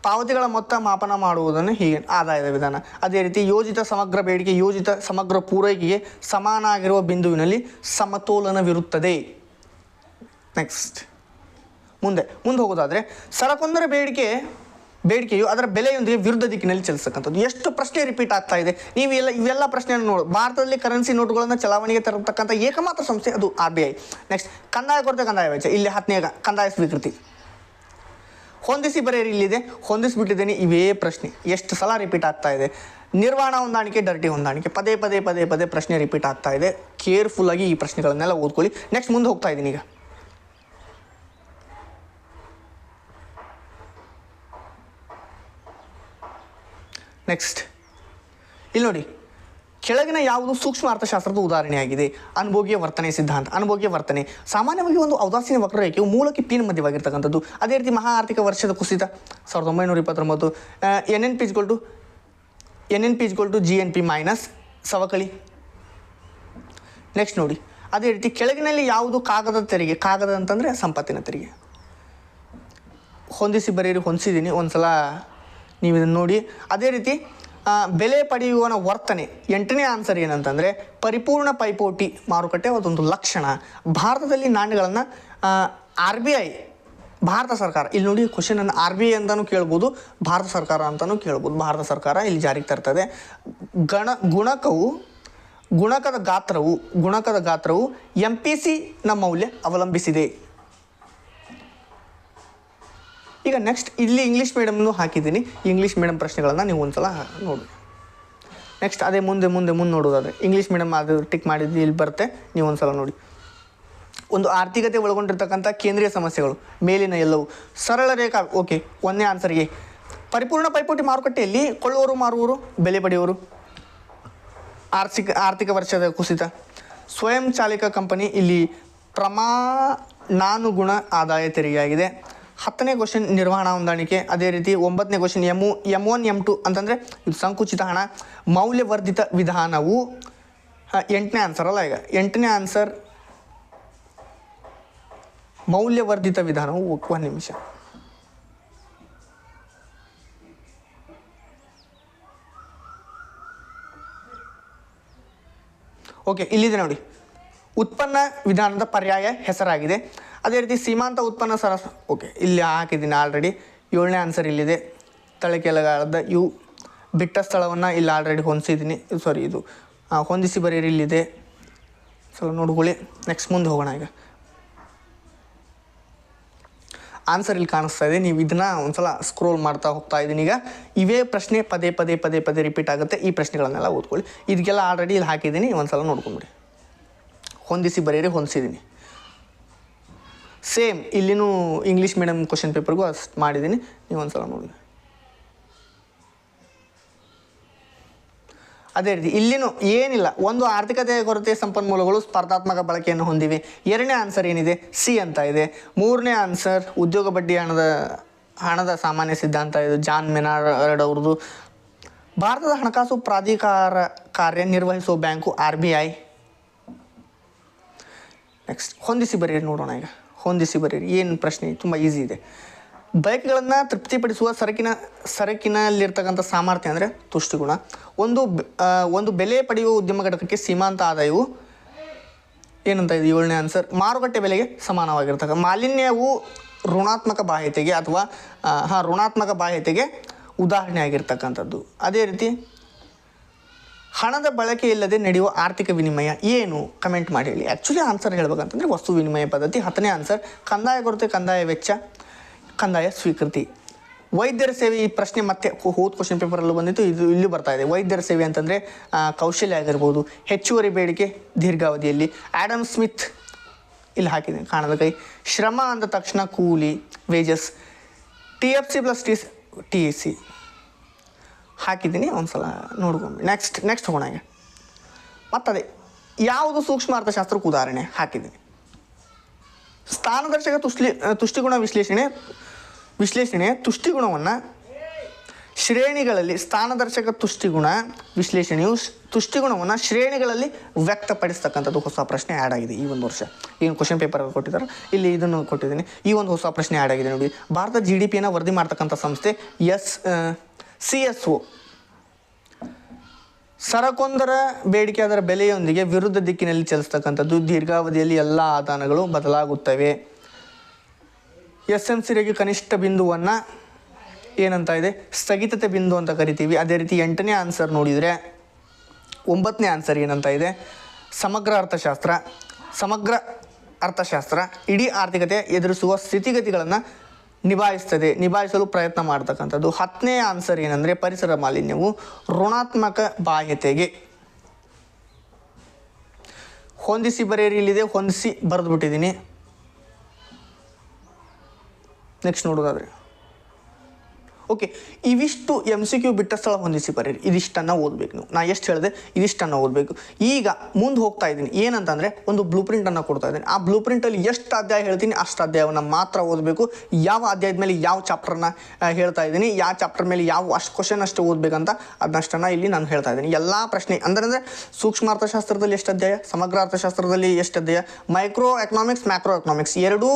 ಪಾವತಿಗಳ ಮೊತ್ತ ಮಾಪನ ಮಾಡುವುದನ್ನು ಹೀಗೆ, ಆದಾಯದ ವಿಧಾನ. ಅದೇ ರೀತಿ ಯೋಜಿತ ಸಮಗ್ರ ಬೇಡಿಕೆ, ಯೋಜಿತ ಸಮಗ್ರ ಪೂರೈಕೆಗೆ ಸಮಾನ ಆಗಿರುವ ಬಿಂದುವಿನಲ್ಲಿ ಸಮತೋಲನವಿರುತ್ತದೆ. ನೆಕ್ಸ್ಟ್ ಮುಂದೆ ಮುಂದೆ ಹೋಗೋದಾದರೆ, ಸರಕೊಂದರ ಬೇಡಿಕೆ, ಬೇಡಿಕೆಯು ಅದರ ಬೆಲೆಯೊಂದಿಗೆ ವಿರುದ್ಧ ದಿಕ್ಕಿನಲ್ಲಿ ಚಲಿಸತಕ್ಕಂಥದ್ದು. ಎಷ್ಟು ಪ್ರಶ್ನೆ ರಿಪೀಟ್ ಆಗ್ತಾ ಇದೆ, ನೀವು ಎಲ್ಲ, ಇವೆಲ್ಲ ಪ್ರಶ್ನೆಯನ್ನು ನೋಡು. ಭಾರತದಲ್ಲಿ ಕರೆನ್ಸಿ ನೋಟುಗಳನ್ನು ಚಲಾವಣೆಗೆ ತರತಕ್ಕಂಥ ಏಕಮಾತ್ರ ಸಂಸ್ಥೆ ಅದು ಆರ್ ಬಿ ಐ ನೆಕ್ಸ್ಟ್ ಕಂದಾಯ ಕೊರತೆ, ಕಂದಾಯ ವೆಚ್ಚ. ಇಲ್ಲಿ ಹತ್ತನೇ ಕಂದಾಯ ಸ್ವೀಕೃತಿ. ಹೊಂದಿಸಿ ಬರೆಯಿರಿ, ಇಲ್ಲಿದೆ. ಹೊಂದಿಸಿಬಿಟ್ಟಿದ್ದೇನೆ ಇವೇ ಪ್ರಶ್ನೆ. ಎಷ್ಟು ಸಲ ರಿಪೀಟ್ ಆಗ್ತಾ ಇದೆ? ನಿರ್ವಹಣಾ ಹೊಂದಾಣಿಕೆ ಡರ್ಟಿ ಹೊಂದಾಣಿಕೆ. ಪದೇ ಪದೇ ಪದೇ ಪದೇ ಪ್ರಶ್ನೆ ರಿಪೀಟ್ ಆಗ್ತಾ ಇದೆ. ಕೇರ್ಫುಲ್ಲಾಗಿ ಈ ಪ್ರಶ್ನೆಗಳನ್ನೆಲ್ಲ ಓದ್ಕೊಳ್ಳಿ. ನೆಕ್ಸ್ಟ್ ಮುಂದೆ ಹೋಗ್ತಾ ಇದ್ದೀನಿ ಈಗ. ನೆಕ್ಸ್ಟ್ ಇಲ್ಲಿ ನೋಡಿ, ಕೆಳಗಿನ ಯಾವುದು ಸೂಕ್ಷ್ಮ ಅರ್ಥಶಾಸ್ತ್ರದ ಉದಾಹರಣೆಯಾಗಿದೆ. ಅನುಭೋಗ್ಯ ವರ್ತನೆ ಸಿದ್ಧಾಂತ, ಅನುಭೋಗ್ಯ ವರ್ತನೆ. ಸಾಮಾನ್ಯವಾಗಿ ಒಂದು ಔದಾಸೀನ ವಕ್ರರೇಖೆಯು ಮೂಲಕ್ಕೆ ಪಿನ್ ಮಧ್ಯವಾಗಿರ್ತಕ್ಕಂಥದ್ದು ಅದೇ ರೀತಿ ಮಹಾ ಆರ್ಥಿಕ ವರ್ಷದ ಕುಸಿತ, ಸಾವಿರದ ಒಂಬೈನೂರ ಇಪ್ಪತ್ತೊಂಬತ್ತು N N P is equal to N N P is equal to G N P minus ಸವಕಳಿ. ನೆಕ್ಸ್ಟ್ ನೋಡಿ, ಅದೇ ರೀತಿ ಕೆಳಗಿನಲ್ಲಿ ಯಾವುದು ಕಾಗದದ ತೆರಿಗೆ, ಕಾಗದ ಅಂತಂದರೆ ಸಂಪತ್ತಿನ ತೆರಿಗೆ. ಹೊಂದಿಸಿ ಬರೀರಿ ಹೊಂದಿಸಿದ್ದೀನಿ ಒಂದ್ಸಲ ನೀವು ಇದನ್ನು ನೋಡಿ. ಅದೇ ರೀತಿ ಬೆಲೆ ಪಡೆಯುವನ ವರ್ತನೆ. ಎಂಟನೇ ಆನ್ಸರ್ ಏನಂತಂದರೆ, ಪರಿಪೂರ್ಣ ಪೈಪೋಟಿ ಮಾರುಕಟ್ಟೆ ಅದೊಂದು ಲಕ್ಷಣ. ಭಾರತದಲ್ಲಿ ನಾಣ್ಯಗಳನ್ನು ಆರ್ ಬಿ ಐ ಭಾರತ ಸರ್ಕಾರ. ಇಲ್ಲಿ ನೋಡಿ ಕ್ವಶನನ್ನು ಆರ್ ಬಿ ಐ ಅಂತಲೂ ಕೇಳ್ಬೋದು, ಭಾರತ ಸರ್ಕಾರ ಅಂತಲೂ ಕೇಳ್ಬೋದು. ಭಾರತ ಸರ್ಕಾರ ಇಲ್ಲಿ ಜಾರಿಗೆ ತರ್ತದೆ. ಗಣ, ಗುಣಕವು, ಗುಣಕದ ಗಾತ್ರವು ಗುಣಕದ ಗಾತ್ರವು ಎಂ ಪಿ ಸಿನ ಮೌಲ್ಯ ಅವಲಂಬಿಸಿದೆ. ಈಗ ನೆಕ್ಸ್ಟ್ ಇಲ್ಲಿ ಇಂಗ್ಲೀಷ್ ಮೀಡಿಯಮ್ನು ಹಾಕಿದ್ದೀನಿ. ಇಂಗ್ಲೀಷ್ ಮೀಡಿಯಮ್ ಪ್ರಶ್ನೆಗಳನ್ನು ನೀವು ಒಂದ್ಸಲ ನೋಡಿ ನೆಕ್ಸ್ಟ್ ಅದೇ ಮುಂದೆ ಮುಂದೆ ಮುಂದೆ ನೋಡೋದಾದ್ರೆ ಇಂಗ್ಲೀಷ್ ಮೀಡಿಯಮ್ ಅದು ಟಿಕ್ ಮಾಡಿದ್ದು ಇಲ್ಲಿ ಬರುತ್ತೆ. ನೀವು ಒಂದ್ಸಲ ನೋಡಿ. ಒಂದು ಆರ್ಥಿಕತೆ ಒಳಗೊಂಡಿರ್ತಕ್ಕಂಥ ಕೇಂದ್ರೀಯ ಸಮಸ್ಯೆಗಳು, ಮೇಲಿನ ಎಲ್ಲವು. ಸರಳ ರೇಖಾ ಓಕೆ ಒಂದನೇ ಆನ್ಸರ್ಗೆ ಪರಿಪೂರ್ಣ ಪೈಪೋಟಿ ಮಾರುಕಟ್ಟೆಯಲ್ಲಿ ಕೊಳ್ಳುವರು ಮಾರುವವರು, ಬೆಲೆ ಪಡೆಯುವರು ಆರ್ಥಿಕ ಆರ್ಥಿಕ ವರ್ಷದ ಕುಸಿತ. ಸ್ವಯಂ ಚಾಲಿತ ಕಂಪನಿ ಇಲ್ಲಿ ಪ್ರಮಾಣಾನುಗುಣ ಆದಾಯ ತೆರಿಗೆಯಾಗಿದೆ. ಹತ್ತನೇ ಕ್ವಶನ್ ನಿರ್ವಹಣಾ ಹೊಂದಾಣಿಕೆ. ಅದೇ ರೀತಿ ಒಂಬತ್ತನೇ question M M one M two ಅಂತಂದರೆ ಇದು ಸಂಕುಚಿತ ಹಣ. ಮೌಲ್ಯವರ್ಧಿತ ವಿಧಾನವು ಎಂಟನೇ ಆನ್ಸರ್ ಅಲ್ಲ ಈಗ. ಎಂಟನೇ ಆನ್ಸರ್ ಮೌಲ್ಯವರ್ಧಿತ ವಿಧಾನವು ಒಂದು ನಿಮಿಷ. ಓಕೆ ಇಲ್ಲಿದೆ ನೋಡಿ. ಉತ್ಪನ್ನ ವಿಧಾನದ ಪರ್ಯಾಯ ಹೆಸರಾಗಿದೆ. ಅದೇ ರೀತಿ ಸೀಮಾಂತ ಉತ್ಪನ್ನ ಸರ ಓಕೆ, ಇಲ್ಲಿ ಹಾಕಿದ್ದೀನಿ ಆಲ್ರೆಡಿ ಏಳನೇ ಆನ್ಸರ್ ಇಲ್ಲಿದೆ. ತಳಕೆಲಗಾಳದ ಇವು ಬಿಟ್ಟ ಸ್ಥಳವನ್ನು ಇಲ್ಲಿ ಆಲ್ರೆಡಿ ಹೊಂದಿಸಿದ್ದೀನಿ. ಸಾರಿ ಇದು ಹೊಂದಿಸಿ ಬರೀರಿ ಇಲ್ಲಿದೆ. ಸ್ವಲ್ಪ ನೋಡ್ಕೊಳ್ಳಿ. ನೆಕ್ಸ್ಟ್ ಮುಂದೆ ಹೋಗೋಣ ಈಗ. ಆನ್ಸರ್ ಇಲ್ಲಿ ಕಾಣಿಸ್ತಾ ಇದೆ. ನೀವು ಇದನ್ನ ಒಂದ್ಸಲ ಸ್ಕ್ರೋಲ್ ಮಾಡ್ತಾ ಹೋಗ್ತಾ ಇದ್ದೀನಿ ಈಗ. ಇವೇ ಪ್ರಶ್ನೆ ಪದೇ ಪದೇ ಪದೇ ಪದೇ ರಿಪೀಟ್ ಆಗುತ್ತೆ. ಈ ಪ್ರಶ್ನೆಗಳನ್ನೆಲ್ಲ ಓದ್ಕೊಳ್ಳಿ. ಇದಕ್ಕೆಲ್ಲ ಆಲ್ರೆಡಿ ಇಲ್ಲಿ ಹಾಕಿದ್ದೀನಿ. ಒಂದ್ಸಲ ನೋಡ್ಕೊಂಬಿಡಿ. ಹೊಂದಿಸಿ ಬರೀರಿ, ಹೊಂದಿಸಿದ್ದೀನಿ. ಸೇಮ್ ಇಲ್ಲಿನೂ ಇಂಗ್ಲೀಷ್ ಮೀಡಿಯಮ್ ಕ್ವಶನ್ ಪೇಪರ್ಗೂ ಅಷ್ಟು ಮಾಡಿದ್ದೀನಿ. ನೀವು ಒಂದ್ಸಲ ನೋಡಿ. ಅದೇ ರೀತಿ, ಇಲ್ಲಿನೂ ಏನಿಲ್ಲ. ಒಂದು ಆರ್ಥಿಕತೆಯ ಕೊರತೆ ಸಂಪನ್ಮೂಲಗಳು ಸ್ಪರ್ಧಾತ್ಮಕ ಬಳಕೆಯನ್ನು ಹೊಂದಿವೆ. ಎರಡನೇ ಆನ್ಸರ್ ಏನಿದೆ? ಸಿ ಅಂತ ಇದೆ. ಮೂರನೇ ಆನ್ಸರ್ ಉದ್ಯೋಗ ಬಡ್ಡಿ ಹಣದ ಹಣದ ಸಾಮಾನ್ಯ ಸಿದ್ಧಾಂತ ಇದು. ಜಾನ್ ಮೆನಾರ್ಡ್ ಅವ್ರದ್ದು. ಭಾರತದ ಹಣಕಾಸು ಪ್ರಾಧಿಕಾರ ಕಾರ್ಯನಿರ್ವಹಿಸುವ bank R B I. Next ಹೊಂದಿಸಿ ಬರೀ ನೋಡೋಣ ಈಗ. ಹೊಂದಿಸಿ ಬರೀರಿ. ಏನು ಪ್ರಶ್ನೆ? ತುಂಬ ಈಸಿ ಇದೆ. ಬೈಕ್ಗಳನ್ನು ತೃಪ್ತಿಪಡಿಸುವ ಸರಕಿನ, ಸರಕಿನಲ್ಲಿರ್ತಕ್ಕಂಥ ಸಾಮರ್ಥ್ಯ ಅಂದರೆ ತುಷ್ಟಿಗುಣ. ಒಂದು ಒಂದು ಬೆಲೆ ಪಡೆಯುವ ಉದ್ಯಮ ಘಟಕಕ್ಕೆ ಸೀಮಾಂತ ಆದಾಯವು ಏನಂತ ಇದೆ ಏಳನೇ ಆನ್ಸರ್ ಮಾರುಕಟ್ಟೆ ಬೆಲೆಗೆ ಸಮಾನವಾಗಿರ್ತಕ್ಕ, ಮಾಲಿನ್ಯವು ಋಣಾತ್ಮಕ ಬಾಹ್ಯತೆಗೆ ಅಥವಾ ಹಾಂ, ಋಣಾತ್ಮಕ ಬಾಹ್ಯತೆಗೆ ಉದಾಹರಣೆ ಆಗಿರ್ತಕ್ಕಂಥದ್ದು ಅದೇ ರೀತಿ ಹಣದ ಬಳಕೆ ಇಲ್ಲದೆ ನಡೆಯುವ ಆರ್ಥಿಕ ವಿನಿಮಯ ಏನು? ಕಮೆಂಟ್ ಮಾಡಿ ಹೇಳಿ. ಆ್ಯಕ್ಚುಲಿ ಆನ್ಸರ್ ಹೇಳ್ಬೇಕಂತಂದರೆ ವಸ್ತು ವಿನಿಮಯ ಪದ್ಧತಿ. ಹತ್ತನೇ ಆನ್ಸರ್ ಕಂದಾಯ ಕೊರತೆ, ಕಂದಾಯ ವೆಚ್ಚ, ಕಂದಾಯ ಸ್ವೀಕೃತಿ. ವೈದ್ಯರ ಸೇವೆ ಈ ಪ್ರಶ್ನೆ ಮತ್ತೆ ಹೋದ್ ಕ್ವಶನ್ ಪೇಪರಲ್ಲೂ ಬಂದಿತ್ತು. ಇದು ಇಲ್ಲಿ ಬರ್ತಾ ಇದೆ. ವೈದ್ಯರ ಸೇವೆ ಅಂತಂದರೆ ಕೌಶಲ್ಯ ಆಗಿರ್ಬೋದು, ಹೆಚ್ಚುವರಿ ಬೇಡಿಕೆ ದೀರ್ಘಾವಧಿಯಲ್ಲಿ. ಆ್ಯಡಮ್ ಸ್ಮಿತ್ ಇಲ್ಲಿ ಹಾಕಿದೆ, ಕಾಣದ ಕೈ. ಶ್ರಮ ಅಂದ ತಕ್ಷಣ ಕೂಲಿ wages T F C plus T T A C ಹಾಕಿದ್ದೀನಿ, ಒಂದ್ಸಲ ನೋಡ್ಕೊಂಡು ನೆಕ್ಸ್ಟ್ ನೆಕ್ಸ್ಟ್ ಹೋಗೋಣ ಮತ್ತು ಮತ್ತದೇ, ಯಾವುದು ಸೂಕ್ಷ್ಮ ಅರ್ಥಶಾಸ್ತ್ರಕ್ಕೆ ಉದಾಹರಣೆ? ಹಾಕಿದ್ದೀನಿ. ಸ್ಥಾನದರ್ಶಕ ತುಷ್ಟಿ ತುಷ್ಟಿಗುಣ ವಿಶ್ಲೇಷಣೆ ವಿಶ್ಲೇಷಣೆ ತುಷ್ಟಿಗುಣವನ್ನು ಶ್ರೇಣಿಗಳಲ್ಲಿ, ಸ್ಥಾನದರ್ಶಕ ತುಷ್ಟಿಗುಣ ವಿಶ್ಲೇಷಣೆಯು ತುಷ್ಟಿಗುಣವನ್ನು ಶ್ರೇಣಿಗಳಲ್ಲಿ ವ್ಯಕ್ತಪಡಿಸ್ತಕ್ಕಂಥದ್ದು ಹೊಸ ಪ್ರಶ್ನೆ ಆ್ಯಡ್ ಆಗಿದೆ ಈ ಒಂದು ವರ್ಷ. ಏನು ಕ್ವಶನ್ ಪೇಪರ್ ಕೊಟ್ಟಿದ್ದಾರೆ ಇಲ್ಲಿ ಇದನ್ನು ಕೊಟ್ಟಿದ್ದೀನಿ. ಈ ಒಂದು ಹೊಸ ಪ್ರಶ್ನೆ ಆ್ಯಡ್ ಆಗಿದೆ ನೋಡಿ. ಭಾರತ ಜಿ ಡಿ ಪಿಯನ್ನು ವರದಿ ಮಾಡ್ತಕ್ಕಂಥ ಸಂಸ್ಥೆ ಎಸ್ ಸಿ ಎಸ್ ಒ. ಸರಕೊಂದರ ಬೇಡಿಕೆ ಅದರ ಬೆಲೆಯೊಂದಿಗೆ ವಿರುದ್ಧ ದಿಕ್ಕಿನಲ್ಲಿ ಚಲಿಸ್ತಕ್ಕಂಥದ್ದು ದೀರ್ಘಾವಧಿಯಲ್ಲಿ ಎಲ್ಲ ಆದಾನಗಳು ಬದಲಾಗುತ್ತವೆ. ಎಸ್ ಎಂ ಸಿರಿಗೆ ಕನಿಷ್ಠ ಬಿಂದುವನ್ನು ಏನಂತ ಇದೆ? ಸ್ಥಗಿತತೆ ಬಿಂದು ಅಂತ ಕರಿತೀವಿ. ಅದೇ ರೀತಿ ಎಂಟನೇ ಆನ್ಸರ್ ನೋಡಿದರೆ, ಒಂಬತ್ತನೇ ಆನ್ಸರ್ ಏನಂತ ಇದೆ? ಸಮಗ್ರ ಅರ್ಥಶಾಸ್ತ್ರ. ಸಮಗ್ರ ಅರ್ಥಶಾಸ್ತ್ರ. ಇಡೀ ಆರ್ಥಿಕತೆ ಎದುರಿಸುವ ಸ್ಥಿತಿಗತಿಗಳನ್ನು ನಿಭಾಯಿಸ್ತದೆ, ನಿಭಾಯಿಸಲು ಪ್ರಯತ್ನ ಮಾಡ್ತಕ್ಕಂಥದ್ದು. ಹತ್ತನೇ ಆನ್ಸರ್ ಏನಂದರೆ ಪರಿಸರ ಮಾಲಿನ್ಯವು ಋಣಾತ್ಮಕ ಬಾಹ್ಯತೆಗೆ ಹೊಂದಿಸಿ ಬರೆಯರಿ, ಇಲ್ಲಿದೆ ಹೊಂದಿಸಿ ಬರೆದ್ಬಿಟ್ಟಿದ್ದೀನಿ. ನೆಕ್ಸ್ಟ್ ನೋಡೋದಾದ್ರೆ. ಓಕೆ, ಇವಿಷ್ಟು ಎಂ ಸಿ ಕ್ಯೂ ಬಿಟ್ಟ ಸ್ಥಳ ಹೊಂದಿಸಿ ಬರೀರಿ. ಇದಿಷ್ಟನ್ನು ಓದಬೇಕು ನೀವು. ನಾ ಎಷ್ಟು ಹೇಳಿದೆ? ಇದಿಷ್ಟನ್ನು ಓದಬೇಕು. ಈಗ ಮುಂದೆ ಹೋಗ್ತಾ ಇದ್ದೀನಿ. ಏನಂತಂದರೆ ಒಂದು ಬ್ಲೂ ಪ್ರಿಂಟನ್ನು ಕೊಡ್ತಾ ಇದ್ದೀನಿ. ಆ ಬ್ಲೂ ಪ್ರಿಂಟಲ್ಲಿ ಎಷ್ಟು ಅಧ್ಯಾಯ ಹೇಳ್ತೀನಿ, ಅಷ್ಟು ಅಧ್ಯಾಯವನ್ನು ಮಾತ್ರ ಓದಬೇಕು. ಯಾವ ಅಧ್ಯಾಯದ ಮೇಲೆ ಯಾವ ಚಾಪ್ಟರ್ನ ಹೇಳ್ತಾ ಇದ್ದೀನಿ ಯಾವ ಚಾಪ್ಟರ್ ಮೇಲೆ ಯಾವ, ಅಷ್ಟು ಕ್ವಶನ್ ಅಷ್ಟು ಓದಬೇಕಂತ ಅದನ್ನಷ್ಟನ್ನು ಇಲ್ಲಿ ನಾನು ಹೇಳ್ತಾ ಇದ್ದೀನಿ. ಎಲ್ಲ ಪ್ರಶ್ನೆ ಅಂದರೆ ಅಂದರೆ ಸೂಕ್ಷ್ಮ ಅರ್ಥಶಾಸ್ತ್ರದಲ್ಲಿ ಎಷ್ಟು ಅಧ್ಯಾಯ, ಸಮಗ್ರ ಅರ್ಥಶಾಸ್ತ್ರದಲ್ಲಿ ಎಷ್ಟು ಅಧ್ಯಾಯ ಮೈಕ್ರೋ ಎಕನಾಮಿಕ್ಸ್ ಮ್ಯಾಕ್ರೋ ಎಕನಾಮಿಕ್ಸ್ ಎರಡೂ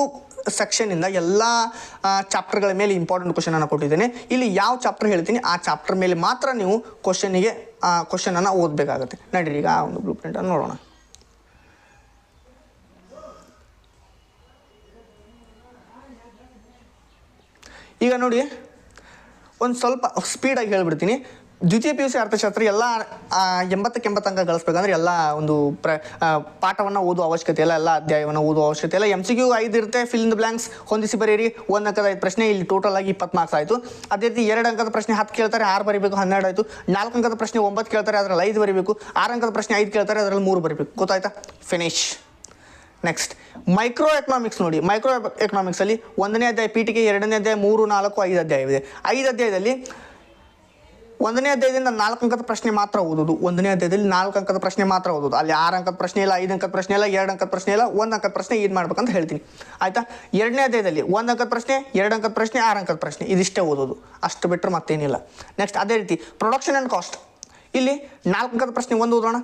ಸೆಕ್ಷನಿಂದ ಎಲ್ಲ ಚಾಪ್ಟರ್ಗಳ ಮೇಲೆ ಇಂಪಾರ್ಟೆಂಟ್ ಕ್ವಶನನ್ನು ಕೊಟ್ಟಿದ್ದೇನೆ. ಇಲ್ಲಿ ಯಾವ ಚಾಪ್ಟರ್ ಹೇಳ್ತೀನಿ, ಆ ಚಾಪ್ಟರ್ ಮೇಲೆ ಮಾತ್ರ ನೀವು ಕ್ವಶನಿಗೆ ಕ್ವಶನನ್ನು ಓದಬೇಕಾಗುತ್ತೆ. ನಡೀರಿ, ಈಗ ಆ ಒಂದು ಬ್ಲೂ ಪ್ರಿಂಟನ್ನು ನೋಡೋಣ. ಈಗ ನೋಡಿ, ಒಂದು ಸ್ವಲ್ಪ ಸ್ಪೀಡಾಗಿ ಹೇಳ್ಬಿಡ್ತೀನಿ. ದ್ವಿತೀಯ ಪಿ ಯು ಸಿ ಅರ್ಥಶಾಸ್ತ್ರ ಎಲ್ಲ ಎಂಬತ್ತಕ್ಕೆ ಎಂಬತ್ತು ಅಂಕ ಗಳಿಸ್ಬೇಕಂದ್ರೆ ಎಲ್ಲ ಒಂದು ಪ್ರ ಪಾಠವನ್ನು ಓದುವ ಅವಶ್ಯಕತೆ ಇಲ್ಲ, ಎಲ್ಲ ಅಧ್ಯಾಯವನ್ನು ಓದುವ ಅವಶ್ಯಕತೆ ಇಲ್ಲ. ಎಂ ಸಿ ಕ್ಯೂ ಐದು ಇರುತ್ತೆ ಫಿಲ್ ಇನ್ ಬ್ಲಾಂಕ್ಸ್ ಹೊಂದಿಸಿ ಬರೀರಿ ಒಂದು ಅಂಕದ ಐದು ಪ್ರಶ್ನೆ ಇಲ್ಲಿ ಟೋಟಲ್ ಆಗಿ ಇಪ್ಪತ್ತು ಮಾರ್ಕ್ಸ್ ಆಯಿತು. ಅದೇ ರೀತಿ ಎರಡು ಅಂಕದ ಪ್ರಶ್ನೆ ಹತ್ತು ಕೇಳ್ತಾರೆ, ಆರು ಬರಿಬೇಕು, ಹನ್ನೆರಡು ಆಯಿತು. ನಾಲ್ಕು ಅಂಕದ ಪ್ರಶ್ನೆ ಒಂಬತ್ತು ಕೇಳ್ತಾರೆ, ಅದರಲ್ಲಿ ಐದು ಬರಿಬೇಕು. ಆರು ಅಂಕದ ಪ್ರಶ್ನೆ ಐದು ಕೇಳ್ತಾರೆ, ಅದರಲ್ಲಿ ಮೂರು ಬರಿಬೇಕು. ಗೊತ್ತಾಯ್ತಾ? ಫಿನಿಶ್ ನೆಕ್ಸ್ಟ್ ಮೈಕ್ರೋ ಎಕನಾಮಿಕ್ಸ್ ನೋಡಿ. ಮೈಕ್ರೋ ಎಕನಾಮಿಕ್ಸಲ್ಲಿ ಒಂದನೇ ಅಧ್ಯಾಯ ಪೀಟಿಗೆ ಎರಡನೇ ಅಧ್ಯಾಯ ಮೂರು, ನಾಲ್ಕು, ಐದು ಅಧ್ಯಾಯವಿದೆ. ಐದು ಅಧ್ಯಾಯದಲ್ಲಿ ಒಂದನೇ ಅಧ್ಯಾಯದಿಂದ ನಾಲ್ಕು ಅಂಕದ ಪ್ರಶ್ನೆ ಮಾತ್ರ ಓದೋದು. ಒಂದನೇ ಅಧ್ಯಾಯದಲ್ಲಿ ನಾಲ್ಕು ಅಂಕದ ಪ್ರಶ್ನೆ ಮಾತ್ರ ಓದೋದು. ಅಲ್ಲಿ ಆರು ಅಂಕದ ಪ್ರಶ್ನೆ ಇಲ್ಲ, ಐದು ಅಂಕದ ಪ್ರಶ್ನೆ ಇಲ್ಲ, ಎರಡು ಅಂಕದ ಪ್ರಶ್ನೆ ಇಲ್ಲ, ಒಂದು ಅಂಕದ ಪ್ರಶ್ನೆ ಏನು ಮಾಡ್ಬೇಕಂತ ಹೇಳ್ತೀನಿ. ಆಯ್ತಾ? ಎರಡನೇ ಅಧ್ಯಾಯದಲ್ಲಿ ಒಂದು ಅಂಕದ ಪ್ರಶ್ನೆ, ಎರಡು ಅಂಕದ ಪ್ರಶ್ನೆ, ಆರು ಅಂಕದ ಪ್ರಶ್ನೆ, ಇದಿಷ್ಟೇ ಓದೋದು. ಅಷ್ಟು ಬಿಟ್ಟರೆ ಮತ್ತೇನಿಲ್ಲ. ನೆಕ್ಸ್ಟ್ ಅದೇ ರೀತಿ ಪ್ರೊಡಕ್ಷನ್ ಆ್ಯಂಡ್ ಕಾಸ್ಟ್ ಇಲ್ಲಿ ನಾಲ್ಕು ಅಂಕದ ಪ್ರಶ್ನೆ ಒಂದು ಓದೋಣ.